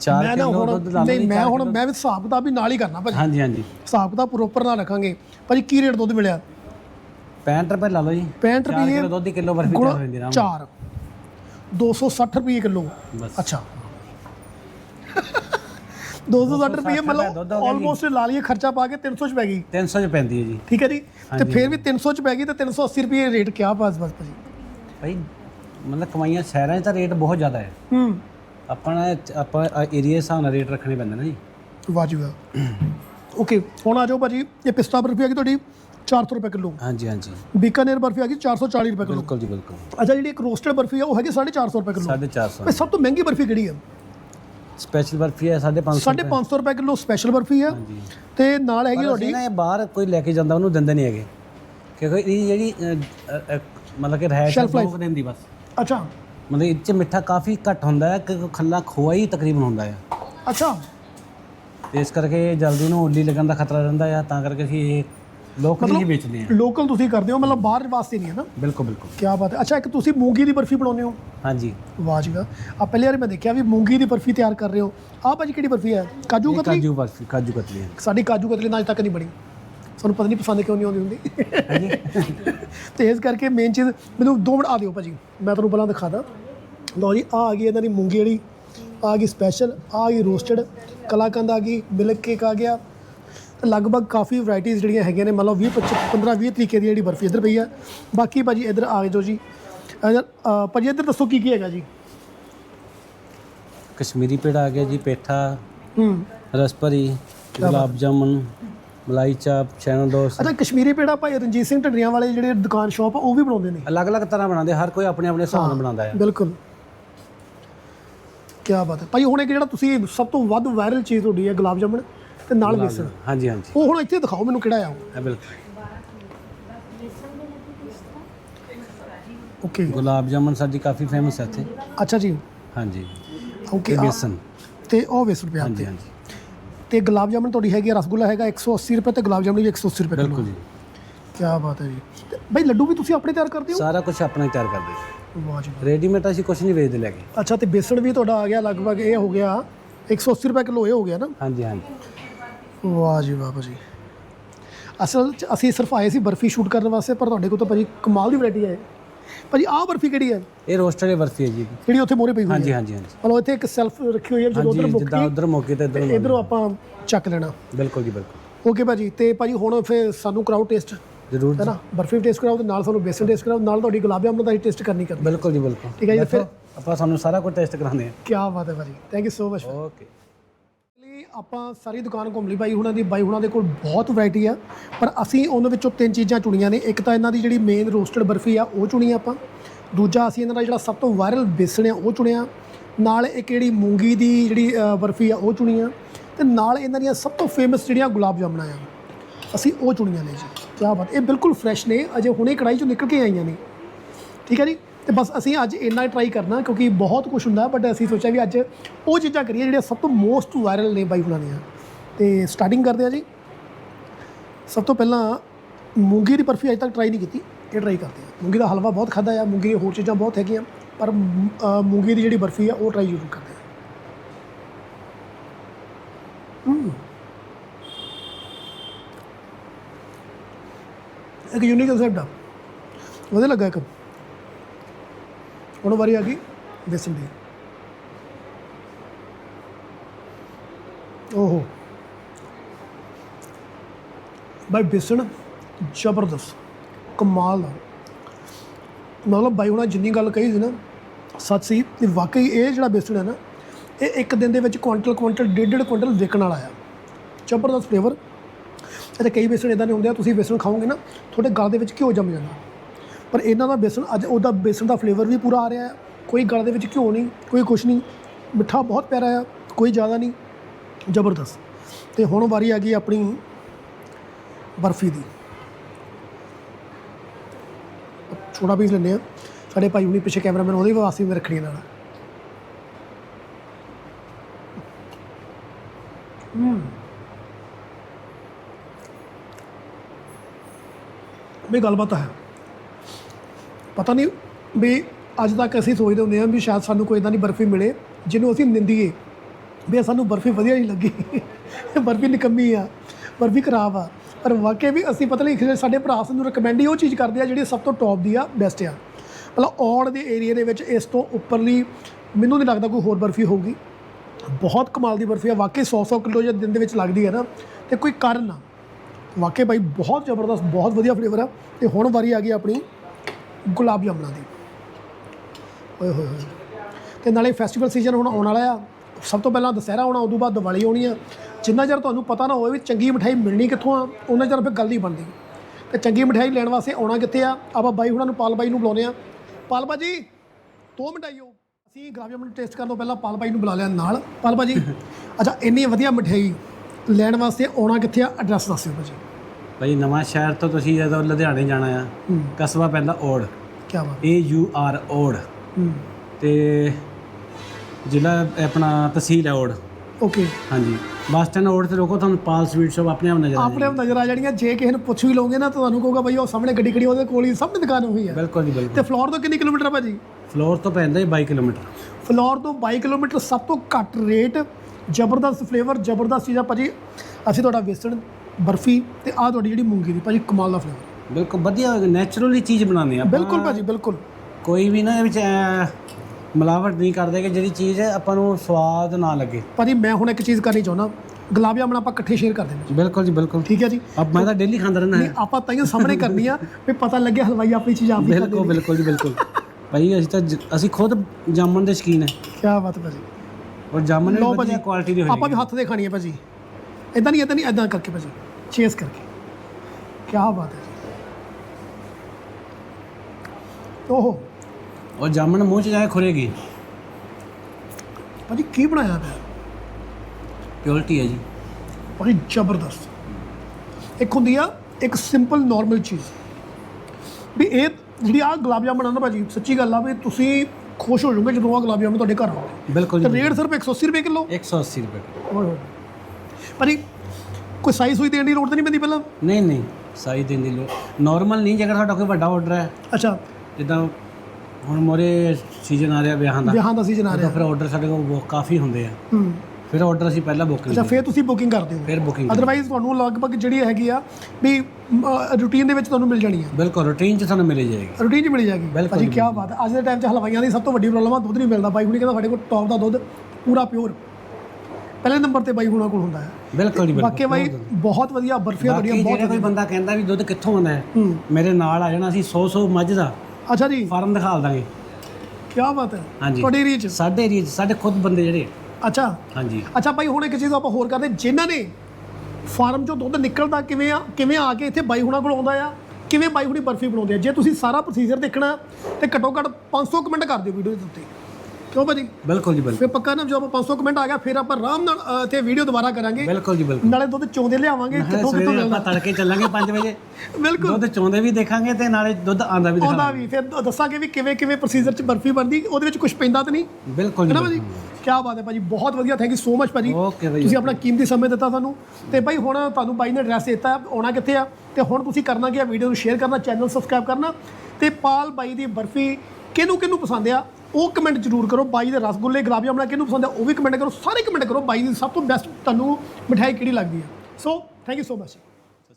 ਚਾਰ ਮੈਂ ਨਾ ਕਿਲੋ ਹੁਣ ਦੁੱਧ ਲਾ ਲਓ ਨਹੀਂ ਮੈਂ ਹੁਣ। ਮੈਂ ਵੀ ਹਿਸਾਬ ਕਿਤਾਬ ਵੀ ਨਾਲ ਹੀ ਕਰਨਾ ਭਾਜੀ। ਹਾਂਜੀ ਹਾਂਜੀ। ਹਿਸਾਬ ਕਿਤਾਬ ਪ੍ਰੋਪਰ ਨਾਲ ਰੱਖਾਂਗੇ। ਭਾਜੀ ਕੀ ਰੇਟ ਦੁੱਧ ਮਿਲਿਆ? 65 ਰੁਪਏ ਲਾ ਲਓ ਜੀ। 65 ਚਾਰ ਰੁਪਏ ਕਿਲੋ ਦੁੱਧ ਦੀ ਕਿਲੋ ਬਰਫੀ ਤਿਆਰ ਹੋ ਜਾਂਦੀ ਆਰਾਮ ਨਾਲ। 4 260 ਰੁਪਏ ਕਿਲੋ। ਬਸ। ਅੱਛਾ। 260 ਰੁਪਏ ਮਤਲਬ। ਆਲਮੋਸਟ ਲਾ ਲਈਏ ਖਰਚਾ ਪਾ ਕੇ 300 ਚ ਪੈ ਗਈ। 300 ਚ ਪੈਂਦੀ ਹੈ ਜੀ। ਠੀਕ ਹੈ ਜੀ? ਤੇ। ਫਿਰ ਵੀ 300 ਚ ਪੈ ਗਈ ਤੇ 380 ਰੁਪਏ ਰੇਟ ਕਿਆ ਬਸ ਬਸ ਭਾਜੀ? ਭਾਈ ਮਤਲਬ ਕਮਾਈਆਂ ਸ਼ਹਿਰਾਂ 'ਚ ਤਾਂ ਰੇਟ ਬਹੁਤ ਜ਼ਿਆਦਾ ਹੈ। ਹੂੰ। ਆਪਣਾ ਆਪਾਂ ਏਰੀਆ ਹਿਸਾਬ ਨਾਲ ਰੇਟ ਰੱਖਣੇ ਪੈਂਦੇ ਨਾ ਜੀ। ਵਾਜੂਗਾ ਓਕੇ ਹੁਣ ਆ ਜਾਓ ਭਾਜੀ। ਇਹ ਪਿਸਤਾ ਬਰਫੀ ਆ ਗਈ ਤੁਹਾਡੀ 400 ਰੁਪਏ ਕਿਲੋ। ਹਾਂਜੀ ਹਾਂਜੀ। ਬੀਕਾਨੇਰ ਬਰਫੀ ਆ ਗਈ 440 ਰੁਪਏ ਕਿਲੋ। ਬਿਲਕੁਲ ਜੀ ਬਿਲਕੁਲ। ਅੱਛਾ ਜਿਹੜੀ ਇੱਕ ਰੋਸਟਡ ਬਰਫੀ ਆ ਉਹ ਹੈਗੀ 450 ਰੁਪਏ ਕਿਲੋ। 450 ਇਹ ਸਭ ਤੋਂ ਮਹਿੰਗੀ ਬਰਫੀ ਕਿਹੜੀ ਹੈ ਸਪੈਸ਼ਲ ਬਰਫੀ ਹੈ 550 550 ਰੁਪਏ। ਕਿਲੋ ਸਪੈਸ਼ਲ ਬਰਫੀ ਆ। ਤੇ ਨਾਲ ਹੈਗੀ ਤੁਹਾਡੀ ਨਾ ਇਹ ਬਾਹਰ ਕੋਈ ਲੈ ਕੇ ਜਾਂਦਾ ਉਹਨੂੰ ਦਿੰਦੇ ਨਹੀਂ ਹੈਗੇ। ਕਿਉਂਕਿ ਇਹ ਜਿਹੜੀ ਮਤਲਬ ਕਿ ਰਹਿ Shelf life। ਦੋ ਦਿਨ ਦੀ ਬਸ। ਅੱਛਾ। ਮਤਲਬ ਇਹ 'ਚ ਮਿੱਠਾ ਕਾਫੀ ਘੱਟ ਹੁੰਦਾ ਹੈ ਕਿ ਖੱਲਾ ਖੋਆ ਹੀ ਤਕਰੀਬਨ ਹੁੰਦਾ ਹੈ। ਅੱਛਾ। ਤੇ ਇਸ ਕਰਕੇ ਜਲਦੀ ਨੂੰ ਉੱਲੀ ਲੱਗਣ ਦਾ ਖਤਰਾ ਰਹਿੰਦਾ ਹੈ ਤਾਂ ਕਰਕੇ ਅਸੀਂ ਇਹ ਲੋਕਲ ਹੀ ਵੇਚਦੇ ਹਾਂ ਲੋਕਲ ਤੁਸੀਂ ਕਰਦੇ ਹੋ ਮਤਲਬ ਬਾਹਰ ਵਾਸਤੇ ਨਹੀਂ ਹੈ ਨਾ? ਬਿਲਕੁਲ ਬਿਲਕੁਲ। ਕੀ ਬਾਤ ਹੈ। ਅੱਛਾ ਇੱਕ ਤੁਸੀਂ ਮੂੰਗੀ ਦੀ ਬਰਫੀ ਬਣਾਉਂਦੇ ਹੋ? ਹਾਂਜੀ। ਵਾਹ ਜੀ ਵਾਹ। ਆ ਪਹਿਲੀ ਵਾਰ ਮੈਂ ਦੇਖਿਆ ਵੀ ਮੂੰਗੀ ਦੀ ਬਰਫੀ ਤਿਆਰ ਕਰ ਰਹੇ ਹੋ। ਆਹ ਭਾਜੀ ਕਿਹੜੀ ਬਰਫੀ ਹੈ? ਕਾਜੂ ਕਤਲੀ? ਕਾਜੂ ਬਰਫੀ ਕਾਜੂ ਕਤਲੀ। ਹੈ ਸਾਡੀ ਕਾਜੂ ਕਤਲੀ ਨਾਲ ਅੱਜ ਤੱਕ ਨਹੀਂ ਬਣੀ। ਸਾਨੂੰ ਪਤਾ ਨਹੀਂ ਪਸੰਦ ਕਿਉਂ ਨਹੀਂ ਆਉਂਦੀ ਹੁੰਦੀ। ਹਾਂਜੀ। ਤੇ ਇਸ ਕਰਕੇ ਮੇਨ ਚੀਜ਼ ਮੈਨੂੰ ਦੋ ਮਿੰਟ ਆ ਦਿਓ ਭਾਜੀ। ਮੈਂ ਤੁਹਾਨੂੰ ਪਹਿਲਾਂ ਦਿਖਾ ਦਾਂ। ਲਓ ਜੀ ਆ ਆ ਗਈ ਇਹਨਾਂ ਦੀ ਮੂੰਗੀ ਵਾਲੀ। ਆ ਗਈ ਸਪੈਸ਼ਲ ਆ ਗਈ ਰੋਸਟਡ ਕਲਾਕੰਦ ਆ ਗਈ ਮਿਲਕ ਕੇਕ ਆ ਗਿਆ। ਤੇ ਲਗਭਗ ਕਾਫੀ ਵੈਰਾਈਟੀਆਂ ਜਿਹੜੀਆਂ ਹੈਗੀਆਂ ਨੇ ਮਤਲਬ 20 25 15 20 ਤਰੀਕੇ ਦੀ ਜਿਹੜੀ ਬਰਫੀ ਇੱਧਰ ਪਈ ਆ। ਬਾਕੀ ਭਾਜੀ ਇੱਧਰ ਆ ਜਾਓ ਜੀ। ਭਾਜੀ ਇੱਧਰ ਦੱਸੋ ਕੀ ਕੀ ਹੈਗਾ ਜੀ? ਕਸ਼ਮੀਰੀ ਪੇੜਾ ਆ ਗਿਆ ਜੀ ਪੇਠਾ ਹੂੰ। ਰਸਪਰੀ ਗੁਲਾਬ ਜਾਮਨ ਮਲਾਈ ਚਾਪ ਚੈਨਾ ਦੋਸ ਅੱਛਾ ਕਸ਼ਮੀਰੀ ਪੇੜਾ ਭਾਈ ਰਣਜੀਤ ਸਿੰਘ ਢੱਡਰੀਆਂ ਵਾਲੇ ਜਿਹੜੇ ਦੁਕਾਨ ਸ਼ਾਪ ਆ ਉਹ ਵੀ ਬਣਾਉਂਦੇ ਨੇ? ਅਲੱਗ-ਅਲੱਗ ਤਰ੍ਹਾਂ ਬਣਾਉਂਦੇ ਹਰ ਕੋਈ ਆਪਣੇ ਆਪਣੇ ਹਿਸਾਬ ਨਾਲ ਬਣਾਉਂਦਾ ਹੈ ਬਿਲਕੁਲ। ਕੀ ਬਾਤ ਹੈ। ਭਾਈ ਹੁਣ ਇੱਕ ਜਿਹੜਾ ਤੁਸੀਂ ਸਭ ਤੋਂ ਵੱਧ ਵਾਇਰਲ ਚੀਜ਼ ਤੁਹਾਡੀ ਹੈ ਗੁਲਾਬ ਜਾਮਣ ਤੇ ਨਾਲ ਬੇਸਣ ਹਾਂਜੀ ਹਾਂਜੀ। ਉਹ ਹੁਣ ਇੱਥੇ ਦਿਖਾਓ ਮੈਨੂੰ ਕਿਹੜਾ ਆ। ਇਹ ਬਿਲਕੁਲ। ਓਕੇ। ਗੁਲਾਬ ਜਾਮਨ ਸਾਡੀ ਕਾਫੀ ਫੇਮਸ ਹੈ ਇੱਥੇ। ਅੱਛਾ ਜੀ। ਹਾਂਜੀ। ਓਕੇ ਤੇ ਤੇ ਉਹ 20 ਰੁਪਏ ਹਾਂਜੀ ਹਾਂਜੀ। ਤੇ ਗੁਲਾਬ ਜਾਮਣ ਤੁਹਾਡੀ ਹੈਗੀ ਆ, ਰਸਗੁੱਲਾ ਹੈਗਾ 180 ਰੁਪਏ ਤੇ ਗੁਲਾਬ ਜਾਮਣ ਵੀ 180 ਰੁਪਏ ਬਿਲਕੁਲ ਜੀ। ਕੀ ਬਾਤ ਹੈ ਜੀ। ਤੇ ਭਾਈ ਲੱਡੂ ਵੀ ਤੁਸੀਂ ਆਪਣੇ ਤਿਆਰ ਕਰਦੇ ਹੋ? ਸਾਰਾ ਕੁਝ ਆਪਣਾ ਹੀ ਤਿਆਰ ਕਰਦੇ। ਵਾਹ ਜੀ ਰੈਡੀਮੇਡ ਅਸੀਂ ਕੁਝ ਨਹੀਂ ਵੇਚਦੇ ਲੈ ਕੇ। ਅੱਛਾ ਤੇ ਬੇਸਣ ਵੀ ਤੁਹਾਡਾ ਆ ਗਿਆ ਲਗਭਗ ਇਹ ਹੋ ਗਿਆ 180 ਰੁਪਏ ਕਿਲੋ ਇਹ ਹੋ ਗਿਆ ਨਾ? ਹਾਂਜੀ ਹਾਂਜੀ। ਵਾਹ ਜੀ ਵਾਹ ਭਾਜੀ। ਅਸਲ 'ਚ ਅਸੀਂ ਸਿਰਫ ਆਏ ਸੀ ਬਰਫੀ ਸ਼ੂਟ ਕਰਨ ਵਾਸਤੇ ਪਰ ਤੁਹਾਡੇ ਕੋਲ ਤਾਂ ਭਾਜੀ ਕਮਾਲ ਦੀ ਵੈਰਾਈਟੀ ਹੈ ਭਾਜੀ ਆਹ ਬਰਫੀ ਕਿਹੜੀ ਹੈ? ਇਹ ਰੋਸਟਡ ਬਰਫੀ ਹੈ ਜੀ। ਜਿਹੜੀ ਉੱਥੇ ਮੋਰੇ ਪਈ ਹੋਈ ਹਾਂਜੀ ਹੈ। ਹਾਂਜੀ ਹਾਂਜੀ ਮਤਲਬ ਇੱਥੇ ਇੱਕ ਸੈਲਫ ਰੱਖੀ ਹੋਈ ਹੈ ਜਦੋਂ ਉਧਰ ਹਾਂਜੀ ਜਿੱਦਾਂ ਮੁੱਕੀ ਉਧਰ ਮੌਕੇ ਤੇ ਇਧਰ ਇਧਰੋਂ ਆਪਾਂ ਚੱਕ ਲੈਣਾ। ਬਿਲਕੁਲ ਜੀ ਬਿਲਕੁਲ। ਓਕੇ ਭਾਜੀ ਤੇ ਭਾਜੀ ਹੁਣ ਫਿਰ ਸਾਨੂੰ ਕਰਾਓ ਟੇਸਟ ਜ਼ਰੂਰ ਹੈ ਨਾ? ਬਰਫੀ ਟੇਸਟ ਕਰਾਓ ਤੇ ਨਾਲ ਸਾਨੂੰ ਬੇਸਨ ਟੇਸਟ ਕਰਾਓ ਨਾਲ ਤੁਹਾਡੀ ਗੁਲਾਬ ਜਾਮੁਨ ਦਾ ਟੇਸਟ ਕਰਨੀ ਕਰਨੀ। ਬਿਲਕੁਲ ਜੀ ਬਿਲਕੁਲ। ਠੀਕ ਹੈ ਜੀ, ਫਿਰ- ਆਪਾਂ ਸਾਨੂੰ ਸਾਰਾ ਕੁਝ ਟੈਸਟ ਕਰਾਉਂਦੇ ਕੀ ਬਾਤ ਹੈ ਭਾਜੀ। Thank you so much okay ਆਪਾਂ ਸਾਰੀ ਦੁਕਾਨ ਘੁੰਮ ਲਈ ਬਾਈ ਹੁਣਾਂ ਦੀ, ਬਾਈ ਹੁਣਾਂ ਦੇ ਕੋਲ ਬਹੁਤ ਵੈਰਾਈਟੀ ਆ, ਪਰ ਅਸੀਂ ਉਹਨਾਂ ਵਿੱਚੋਂ ਤਿੰਨ ਚੀਜ਼ਾਂ ਚੁਣੀਆਂ ਨੇ। ਇੱਕ ਤਾਂ ਇਹਨਾਂ ਦੀ ਜਿਹੜੀ ਮੇਨ ਰੋਸਟਡ ਬਰਫੀ ਆ, ਉਹ ਚੁਣੀ ਆਪਾਂ। ਦੂਜਾ ਅਸੀਂ ਇਹਨਾਂ ਦਾ ਜਿਹੜਾ ਸਭ ਤੋਂ ਵਾਇਰਲ ਬੇਸਣ ਆ, ਉਹ ਚੁਣਿਆ। ਨਾਲ ਇੱਕ ਜਿਹੜੀ ਮੂੰਗੀ ਦੀ ਜਿਹੜੀ ਬਰਫੀ ਆ, ਉਹ ਚੁਣੀ ਆ। ਤੇ ਨਾਲ ਇਹਨਾਂ ਦੀਆਂ ਸਭ ਤੋਂ ਫੇਮਸ ਜਿਹੜੀਆਂ ਗੁਲਾਬ ਜਾਮਣਾ ਆ, ਅਸੀਂ ਉਹ ਚੁਣੀਆਂ ਨੇ ਜੀ। ਕੀ ਬਾਤ, ਇਹ ਬਿਲਕੁਲ ਫਰੈਸ਼ ਨੇ, ਅਜੇ ਹੁਣੇ ਕੜਾਈ ਚੋਂ ਨਿਕਲ ਕੇ ਆਈਆਂ ਨੇ। ਠੀਕ ਹੈ ਜੀ? ਤੇ ਬਸ ਅਸੀਂ ਅੱਜ ਇੰਨਾ ਹੀ ਟਰਾਈ ਕਰਨਾ, ਕਿਉਂਕਿ ਬਹੁਤ ਕੁਝ ਹੁੰਦਾ ਬਟ ਅਸੀਂ ਸੋਚਿਆ ਵੀ ਅੱਜ ਉਹ ਚੀਜ਼ਾਂ ਕਰੀਏ ਜਿਹੜੀਆਂ ਸਭ ਤੋਂ ਮੋਸਟ ਵਾਇਰਲ ਨੇ ਬਾਈ ਹੁਣਾਂ ਦੀਆਂ। ਤੇ ਸਟਾਰਟਿੰਗ ਕਰਦੇ ਆ ਜੀ। ਸਭ ਤੋਂ ਪਹਿਲਾਂ ਮੂੰਗੀ ਦੀ ਬਰਫੀ ਅਜੇ ਤੱਕ ਟਰਾਈ ਨਹੀਂ ਕੀਤੀ, ਇਹ ਟਰਾਈ ਕਰਦੇ ਆ ਮੂੰਗੀ ਦਾ ਹਲਵਾ ਬਹੁਤ ਖਾਦਾ ਆ, ਮੂੰਗੀ ਦੀਆਂ ਹੋਰ ਚੀਜ਼ਾਂ ਬਹੁਤ ਹੈਗੀਆਂ, ਪਰ ਮੂੰਗੀ ਦੀ ਜਿਹੜੀ ਬਰਫੀ ਆ, ਉਹ ਟਰਾਈ ਜ਼ਰੂਰ ਕਰਦੇ ਆ ਇੱਕ ਯੂਨੀਕ ਕਨਸੈਪਟ ਆ। ਵਧੀਆ ਲੱਗਾ ਇੱਕ। ਹੁਣ ਵਾਰੀ ਆ ਗਈ ਬੇਸਣ ਦੀ। ਓਹੋ। ਬਾਈ ਬੇਸਣ ਜ਼ਬਰਦਸਤ, ਕਮਾਲ ਦਾ ਮਤਲਬ ਬਾਈ ਉਹਨਾਂ ਜਿੰਨੀ ਗੱਲ ਕਹੀ ਸੀ ਨਾ, ਸੱਚ ਸੀ ਤੇ ਵਾਕਈ ਇਹ ਜਿਹੜਾ ਬੇਸਣ ਹੈ ਨਾ, ਇਹ ਇੱਕ ਦਿਨ ਦੇ ਵਿੱਚ ਕੁਇੰਟਲ ਕੁਇੰਟਲ ਡੇਢ ਡੇਢ ਕੁਇੰਟਲ ਵਿਕਣ ਵਾਲਾ ਆ। ਜ਼ਬਰਦਸਤ ਫਲੇਵਰ ਅਤੇ ਕਈ ਬੇਸਣ ਇਦਾਂ ਦੇ ਹੁੰਦੇ ਆ, ਤੁਸੀਂ ਬੇਸਣ ਖਾਓਗੇ ਨਾ, ਤੁਹਾਡੇ ਗਲ ਦੇ ਵਿੱਚ ਘਿਓ ਜੰਮ ਜਾਂਦਾ। ਪਰ ਇਹਨਾਂ ਦਾ ਬੇਸਣ ਅੱਜ ਉਹਦਾ ਬੇਸਣ ਦਾ ਫਲੇਵਰ ਵੀ ਪੂਰਾ ਆ ਰਿਹਾ ਹੈ। ਕੋਈ ਗਲ ਦੇ ਵਿੱਚ ਘਿਓ ਨਹੀਂ, ਕੋਈ ਕੁਛ ਨਹੀਂ। ਮਿੱਠਾ ਬਹੁਤ ਪਿਆਰਾ ਆ, ਕੋਈ ਜ਼ਿਆਦਾ ਨਹੀਂ। ਜ਼ਬਰਦਸਤ। ਤੇ ਹੁਣ ਵਾਰੀ ਆ ਗਈ ਆਪਣੀ ਬਰਫੀ ਦੀ। ਛੋਟਾ ਪੀਸ ਲੈਂਦੇ ਆ ਸਾਡੇ ਭਾਈ ਹੁਣੀ ਪਿੱਛੇ ਕੈਮਰਾਮੈਨ ਉਹਦੇ ਵੀ ਵਾਸਤੇ ਵੀ ਰੱਖਣੀ ਨਾਲ। ਵੀ ਗੱਲਬਾਤ ਹੈ। ਪਤਾ ਨਹੀਂ ਵੀ ਅੱਜ ਤੱਕ ਅਸੀਂ ਸੋਚਦੇ ਹੁੰਦੇ ਹਾਂ ਵੀ ਸ਼ਾਇਦ ਸਾਨੂੰ ਕੋਈ ਇਦਾਂ ਦੀ ਬਰਫੀ ਮਿਲੇ, ਜਿਹਨੂੰ ਅਸੀਂ ਨਿੰਦੀਏ। ਵੀ ਸਾਨੂੰ ਬਰਫੀ ਵਧੀਆ ਨਹੀਂ ਲੱਗੀ। ਬਰਫੀ ਨਿਕੰਮੀ ਆ, ਬਰਫੀ ਖਰਾਬ ਆ। ਪਰ ਵਾਕਿਆ ਵੀ ਅਸੀਂ ਪਤਾ ਨਹੀਂ ਸਾਡੇ ਭਰਾ ਸਾਨੂੰ ਰეკਮੈਂਡ ਹੀ ਉਹ ਚੀਜ਼ ਕਰਦੇ ਆ ਜਿਹੜੀ ਸਭ ਤੋਂ ਟੌਪ ਦੀ ਆ ਬੈਸਟ ਆ। ਮਤਲਬ ਔੜ ਦੇ ਏਰੀਆ ਦੇ ਵਿੱਚ ਇਸ ਤੋਂ ਉੱਪਰਲੀ ਮੈਨੂੰ ਨਹੀਂ ਲੱਗਦਾ ਕੋਈ ਹੋਰ ਬਰਫੀ ਹੋਊਗੀ। ਬਹੁਤ ਕਮਾਲ ਦੀ ਬਰਫੀ ਆ, ਵਾਕਈ 100-100 ਕਿਲੋ ਜੇ ਦਿਨ ਦੇ ਵਿੱਚ ਲੱਗਦੀ ਹੈ ਨਾ, ਤੇ ਕੋਈ ਕਾਰਨ ਆ ਵਾਕਈ ਬਾਈ, ਬਹੁਤ ਜ਼ਬਰਦਸਤ, ਬਹੁਤ ਵਧੀਆ ਫਲੇਵਰ ਆ। ਤੇ ਹੁਣ ਵਾਰੀ ਆ ਗਈ ਆਪਣੀ ਗੁਲਾਬ ਜਾਮਨਾਂ ਦੀ। ਓਏ ਹੋਏ ਹੋਏ। ਤੇ ਨਾਲੇ ਫੈਸਟੀਵਲ ਸੀਜ਼ਨ ਹੁਣ ਆਉਣ ਵਾਲਾ ਆ। ਸਭ ਤੋਂ ਪਹਿਲਾਂ ਦੁਸਹਿਰਾ ਆਉਣਾ ਉਦੋਂ ਬਾਅਦ ਦੀਵਾਲੀ ਆਉਣੀ ਆ। ਜਿੰਨਾ ਚਿਰ ਤੁਹਾਨੂੰ ਪਤਾ ਨਾ ਹੋਵੇ ਵੀ ਚੰਗੀ ਮਠਾਈ ਮਿਲਣੀ ਕਿੱਥੋਂ ਆ ਉਹਨਾਂ ਚਿਰ ਫਿਰ ਗੱਲ ਨਹੀਂ ਬਣਦੀ। ਤੇ ਚੰਗੀ ਮਠਾਈ ਲੈਣ ਵਾਸਤੇ ਆਉਣਾ ਕਿੱਥੇ ਆ? ਆਪਾਂ ਬਾਈ ਹੁਣਾਂ ਨੂੰ ਪਾਲ ਬਾਈ ਨੂੰ ਬੁਲਾਉਂਦੇ ਆ। ਪਾਲ ਬਾਜੀ ਦੋ ਮਠਾਈਓ ਅਸੀਂ ਗੁਲਾਬ ਜਾਮੁਨ ਟੇਸਟ ਕਰਨ ਤੋਂ ਪਹਿਲਾਂ ਪਾਲ ਬਾਈ ਨੂੰ ਬੁਲਾ ਲਿਆ ਨਾਲ। ਪਾਲ ਬਾਜੀ ਅੱਛਾ ਇੰਨੀ ਵਧੀਆ ਮਠਾਈ ਲੈਣ ਵਾਸਤੇ ਆਉਣਾ ਕਿੱਥੇ ਆ? ਐਡਰੈਸ ਦੱਸਿਓ ਭਾਜੀ। ਭਾਈ ਨਵਾਂ ਸ਼ਹਿਰ ਤੋਂ ਤੁਸੀਂ ਜਦੋਂ ਲੁਧਿਆਣੇ ਜਾਣਾ ਆ ਕਸਬਾ ਪੈਂਦਾ ਓੜ। ਕੀ ਬਾਤ। ਏ ਯੂ ਆਰ ਹੂੰ। ਤੇ ਜ਼ਿਲ੍ਹਾ ਆਪਣਾ ਤਹਿਸੀਲ ਹੈ ਓੜ। ਓਕੇ। ਹਾਂਜੀ। ਬੱਸ ਸਟੈਂਡ ਓੜ ਤੇ ਰੋਕੋ ਤੁਹਾਨੂੰ ਪਾਲ ਸਵੀਟ ਸ਼ਾਪ ਆਪਣੇ ਆਪ ਨਜ਼ਰ ਆ ਆਪਣੇ ਆਪ ਨਜ਼ਰ ਆ ਜਾਣੀਆਂ ਜੇ ਕਿਸੇ ਨੂੰ ਪੁੱਛ ਵੀ ਲਓਗੇ ਨਾ ਤਾਂ ਤੁਹਾਨੂੰ ਕਹੂਗਾ ਬਈ ਉਹ ਸਾਹਮਣੇ ਗੱਡੀ ਖੜੀ ਉਹਦੇ ਕੋਲ ਹੀ ਸਾਹਮਣੇ ਦੁਕਾਨ ਹੋਈ। ਹੈ ਬਿਲਕੁਲ ਜੀ ਤੇ ਬਿਲਕੁਲ ਫਲੋਰ ਤੋਂ ਕਿੰਨੀ ਕਿਲੋਮੀਟਰ ਆ ਭਾਜੀ? ਫਲੋਰ ਤੋਂ ਪੈਂਦਾ ਜੀ 22 ਕਿਲੋਮੀਟਰ। ਫਲੋਰ ਤੋਂ 22 ਕਿਲੋਮੀਟਰ ਸਭ ਤੋਂ ਘੱਟ ਰੇਟ ਜ਼ਬਰਦਸਤ ਫਲੇਵਰ ਜ਼ਬਰਦਸਤ ਚੀਜ਼ਾਂ। ਭਾਜੀ ਅਸੀਂ ਤੁਹਾਡਾ ਵੇਸਣ ਬਰਫੀ ਤੇ ਆਹ ਤੁਹਾਡੀ ਜਿਹੜੀ ਮੂੰਗੀ ਦੀ ਭਾਜੀ ਕਮਾਲ ਦਾ ਫਲੇਵਰ ਬਿਲਕੁਲ ਵਧੀਆ ਨੈਚੁਰਲੀ ਚੀਜ਼ ਬਣਾਉਂਦੇ ਆ ਆਪਾਂ। ਬਿਲਕੁਲ ਭਾਜੀ ਬਿਲਕੁਲ। ਕੋਈ ਵੀ ਨਾ ਇਹ ਵਿੱਚ ਐਂ ਮਿਲਾਵਟ ਨਹੀਂ ਕਰਦੇ ਕਿ ਜਿਹੜੀ ਚੀਜ਼ ਹੈ ਆਪਾਂ ਨੂੰ ਸਵਾਦ ਨਾ ਲੱਗੇ। ਭਾਜੀ ਮੈਂ ਹੁਣ ਇੱਕ ਚੀਜ਼ ਕਰਨੀ ਚਾਹੁੰਦਾ। ਗੁਲਾਬ ਜਾਮਣ ਆਪਾਂ ਇਕੱਠੇ ਸ਼ੇਅਰ ਕਰਦੇ ਹਾਂ ਬਿਲਕੁਲ ਜੀ ਬਿਲਕੁਲ। ਠੀਕ ਹੈ ਜੀ? ਅਬ ਮੈਂ ਤਾਂ ਡੇਲੀ ਖਾਂਦਾ ਰਹਿੰਦਾ ਨਹੀਂ ਹਾਂ। ਆਪਾਂ ਤਾਂ ਸਾਹਮਣੇ ਕਰਨੀ ਆ ਵੀ ਪਤਾ ਲੱਗੇ ਹਲਵਾਈ ਆਪਣੀ ਚੀਜ਼ ਆਪ ਹੀ ਬਿਲਕੁਲ ਬਿਲਕੁਲ ਜੀ ਬਿਲਕੁਲ। ਭਾਈ ਅਸੀਂ ਤਾਂ ਜ- ਅਸੀਂ ਖੁਦ ਜਾਮਨ ਦੇ ਸ਼ਕੀਨ ਹੈ। ਕੀ ਬਾਤ ਹੈ ਭਾਜੀ। ਔਰ ਜਾਮਨ ਵੀ ਲਓ ਵਧੀਆ ਭਾਜੀ ਕੁਆਲਿਟੀ ਦੀ ਆਪਾਂ ਹੋਏਗੀ ਵੀ ਹੱਥ ਦੇ ਖਾਣੀ ਹੈ ਭਾਜੀ। ਇਦਾਂ ਨਹੀਂ ਇਦਾਂ ਨਹੀਂ ਇਦਾਂ ਕਰਕੇ ਭਾਜੀ। ਚੇਸ ਕਰਕੇ ਕੀ ਬਾਤ ਹੈ ਜੀ ਓਹੋ ਔਰ ਜਾਮਨ ਮੂੰਹ 'ਚ ਜਾਏ ਖੁਰੇਗੀ ਭਾਜੀ ਕੀ ਬਣਾਇਆ ਪਿਆ ਪਿਓਰਿਟੀ ਹੈ ਜੀ ਬੜੀ ਜ਼ਬਰਦਸਤ ਇੱਕ ਹੁੰਦੀ ਆ ਇੱਕ ਸਿੰਪਲ ਨਾਰਮਲ ਚੀਜ਼ ਵੀ ਇਹ ਜਿਹੜੀ ਆ ਗੁਲਾਬ ਜਾਮਣ ਆ ਨਾ ਭਾਜੀ ਸੱਚੀ ਗੱਲ ਆ ਵੀ ਤੁਸੀਂ ਖੁਸ਼ ਹੋ ਜਾਓਗੇ ਜਦੋਂ ਆ ਗੁਲਾਬ ਜਾਮਣ ਤੁਹਾਡੇ ਘਰ ਆਉਣਗੇ ਬਿਲਕੁਲ ਤੇ ਜੀ ਰੇਟ ਸਿਰਫ 180 ਰੁਪਏ ਕਿਲੋ 180 ਰੁਪਏ ਓਏ ਹੋਏ ਭਾਜੀ ਕੋਈ ਸਾਈਜ਼ ਹੋਈ ਦੇਣ ਦੀ ਲੋੜ ਤਾਂ ਨਹੀਂ ਪੈਂਦੀ ਪਹਿਲਾਂ? ਨਹੀਂ ਨਹੀਂ ਸਾਈ ਦੇਣ ਦੀ ਲੋੜ। ਨਾਰਮਲ ਨਹੀਂ ਜੇਕਰ ਤੁਹਾਡਾ ਕੋਈ ਵੱਡਾ ਆਰਡਰ ਹੈ। ਅੱਛਾ। ਜਿੱਦਾਂ ਹੁਣ ਮੋਰੇ ਸੀਜ਼ਨ ਆ ਰਿਹਾ ਵਿਆਹਾਂ ਦਾ। ਵਿਆਹਾਂ ਦਾ ਸੀਜ਼ਨ ਆ ਰਿਹਾ। ਫਿਰ ਆਰਡਰ ਸਾਡੇ ਕੋਲ ਬਹੁਤ ਕਾਫੀ ਹੁੰਦੇ ਆ। ਹੂੰ। ਫਿਰ ਆਰਡਰ ਅਸੀਂ ਪਹਿਲਾਂ ਬੁੱਕ ਅੱਛਾ ਕਰਦੇ ਫੇਰ ਤੁਸੀਂ ਬੁਕਿੰਗ ਕਰਦੇ ਹੋ। ਫਿਰ ਬੁਕਿੰਗ ਅਦਰਵਾਈਜ਼ ਤੁਹਾਨੂੰ ਲਗਭਗ ਜਿਹੜੀ ਹੈਗੀ ਆ ਵੀ ਰੂਟੀਨ ਦੇ ਵਿੱਚ ਤੁਹਾਨੂੰ ਮਿਲ ਜਾਣੀ ਆ। ਬਿਲਕੁਲ ਰੂਟੀਨ 'ਚ ਤੁਹਾਨੂੰ ਮਿਲ ਜਾਏਗੀ। ਰੂਟੀਨ 'ਚ ਮਿਲ ਜਾਏਗੀ। ਭਾਜੀ ਕੀ ਬਾਤ ਹੈ। ਅੱਜ ਦੇ ਟਾਈਮ 'ਚ ਹਲਵਾਈਆਂ ਦੀ ਸਭ ਤੋਂ ਵੱਡੀ ਪ੍ਰੋਬਲਮ ਆ ਦੁੱਧ ਨਹੀਂ ਮਿਲਦਾ। ਬਾਈ ਹੁਣੀ ਕਹਿੰਦਾ ਸਾਡੇ ਕੋਲ ਟੌਪ ਦਾ ਦੁੱਧ ਪੂਰਾ ਪਿਓਰ ਪਹਿਲੇ ਨੰਬਰ ਤੇ ਬਾਈ ਹੁਣਾਂ ਕੋਲ ਹੁੰਦਾ ਹੈ। ਬਿਲਕੁਲ ਜੀ ਬਿਲਕੁਲ। ਵਾਕਈ ਬਾਈ ਬਹੁਤ ਵਧੀਆ ਬਰਫੀਆਂ ਬਾਕੀ ਤੁਹਾਡੀਆਂ ਬਹੁਤ ਜਿਹੜਾ ਕੋਈ ਬੰਦਾ ਕਹਿੰਦਾ ਵੀ ਦੁੱਧ ਕਿੱਥੋਂ ਆਉਂਦਾ ਹੈ ਹੂੰ। ਮੇਰੇ ਨਾਲ ਆ ਜਾਣਾ ਅਸੀਂ 100 100 ਮੱਝ ਦਾ ਅੱਛਾ ਜੀ। ਫਾਰਮ ਦਿਖਾ ਦਾਂਗੇ। ਕੀ ਬਾਤ ਹੈ। ਹਾਂਜੀ। ਤੁਹਾਡੀ ਰੀਚ ਸਾਡੇ ਏਰੀਏ 'ਚ ਸਾਡੇ ਖੁਦ ਬੰਦੇ ਜਿਹੜੇ ਅੱਛਾ। ਹਾਂਜੀ। ਅੱਛਾ ਬਾਈ ਹੁਣ ਇੱਕ ਚੀਜ਼ ਆਪਾਂ ਹੋਰ ਕਰਦੇ ਜਿਨ੍ਹਾਂ ਨੇ ਫਾਰਮ ਚੋਂ ਦੁੱਧ ਨਿਕਲਦਾ ਕਿਵੇਂ ਆ ਕਿਵੇਂ ਆ ਕੇ ਇੱਥੇ ਬਾਈ ਹੁਣਾਂ ਕੋਲ ਆਉਂਦਾ ਆ ਕਿਵੇਂ ਬਾਈ ਹੁਣੀ ਬਰਫੀ ਬਣਾਉਂਦੇ ਆ? ਜੇ ਤੁਸੀਂ ਸਾਰਾ ਪ੍ਰੋਸੀਜਰ ਦੇਖਣਾ ਤੇ ਘੱਟੋ ਘੱਟ 500 ਕਮੈਂਟ ਕਰ ਦਿਓ ਵੀਡੀਓ ਦੇ ਉੱਤੇ। ਕਿਉਂ ਭਾਜੀ? ਬਿਲਕੁਲ ਜੀ ਬਿਲਕੁਲ। ਫਿਰ ਪੱਕਾ ਨਾ ਜਦੋਂ 500 ਕਮੈਂਟ ਆ ਗਿਆ ਫਿਰ ਆਪਾਂ ਆਰਾਮ ਨਾਲ ਅ, ਇੱਥੇ ਵੀਡੀਓ ਦੁਬਾਰਾ ਕਰਾਂਗੇ। ਬਿਲਕੁਲ ਜੀ ਬਿਲਕੁਲ। ਨਾਲੇ ਦੁੱਧ ਚੋਂਦੇ ਲਿਆਵਾਂਗੇ ਕਿੱਥੋਂ ਕਿੱਥੋਂ ਸਵੇਰੇ ਮਿਲਦਾ ਆਪਾਂ ਤੜਕੇ ਚੱਲਾਂਗੇ 5 ਵਜੇ। ਬਿਲਕੁਲ। ਦੁੱਧ ਚੋਂਦੇ ਵੀ ਦੇਖਾਂਗੇ ਤੇ ਨਾਲੇ ਦੁੱਧ ਆਂਦਾ ਵੀ ਆਉਂਦਾ ਦਿਖਾਵਾਂਗੇ ਵੀ ਫਿਰ ਦ- ਦੱਸਾਂਗੇ ਵੀ ਕਿਵੇਂ ਕਿਵੇਂ ਪ੍ਰੋਸੀਜਰ ਚ ਬਰਫੀ ਬਣਦੀ ਉਹਦੇ ਵਿੱਚ ਕੁਝ ਪੈਂਦਾ ਤਾਂ ਨਹੀਂ? ਬਿਲਕੁਲ ਹੈ ਜੀ ਨਾ ਭਾਜੀ? ਕੀ ਬਾਤ ਹੈ ਭਾਜੀ ਬਹੁਤ ਵਧੀਆ ਥੈਂਕ ਯੂ ਸੋ ਮਚ ਭਾਜੀ। ਤੁਸੀਂ ਆਪਣਾ ਕੀਮਤੀ ਸਮੇਂ ਦਿੱਤਾ ਸਾਨੂੰ। ਤੇ ਭਾਈ ਹੁਣ ਤੁਹਾਨੂੰ ਬਾਈ ਨੇ ਐਡਰੈਸ ਦਿੱਤਾ ਹੈ, ਆਉਣਾ ਕਿੱਥੇ ਆ? ਤੇ ਹੁਣ ਤੁਸੀਂ ਕਰਨਾ ਕੀ ਆ ਵੀਡੀਓ ਨੂੰ ਸ਼ੇਅਰ ਕਰਨਾ ਚੈਨਲ ਸਬਸਕ੍ਰਾਈਬ ਕਰਨਾ। ਤੇ ਪਾਲ ਬਾਈ ਦੀ ਬਰਫੀ ਕਿਹਨੂੰ ਕਿਹਨੂੰ ਪਸੰਦ ਆ, ਉਹ ਕਮੈਂਟ ਜ਼ਰੂਰ ਕਰੋ, ਬਾਈ ਦੇ ਰਸਗੁੱਲੇ ਗੁਲਾਬ ਜਾਮਣਾ ਕਿਹਨੂੰ ਪਸੰਦ ਆ, ਉਹ ਵੀ ਕਮੈਂਟ ਕਰੋ, ਸਾਰੇ ਕਮੈਂਟ ਕਰੋ, ਬਾਈ ਦੀ ਸਭ ਤੋਂ ਬੈਸਟ ਤੁਹਾਨੂੰ ਮਠਿਆਈ ਕਿਹੜੀ ਲੱਗਦੀ ਹੈ so thank you so much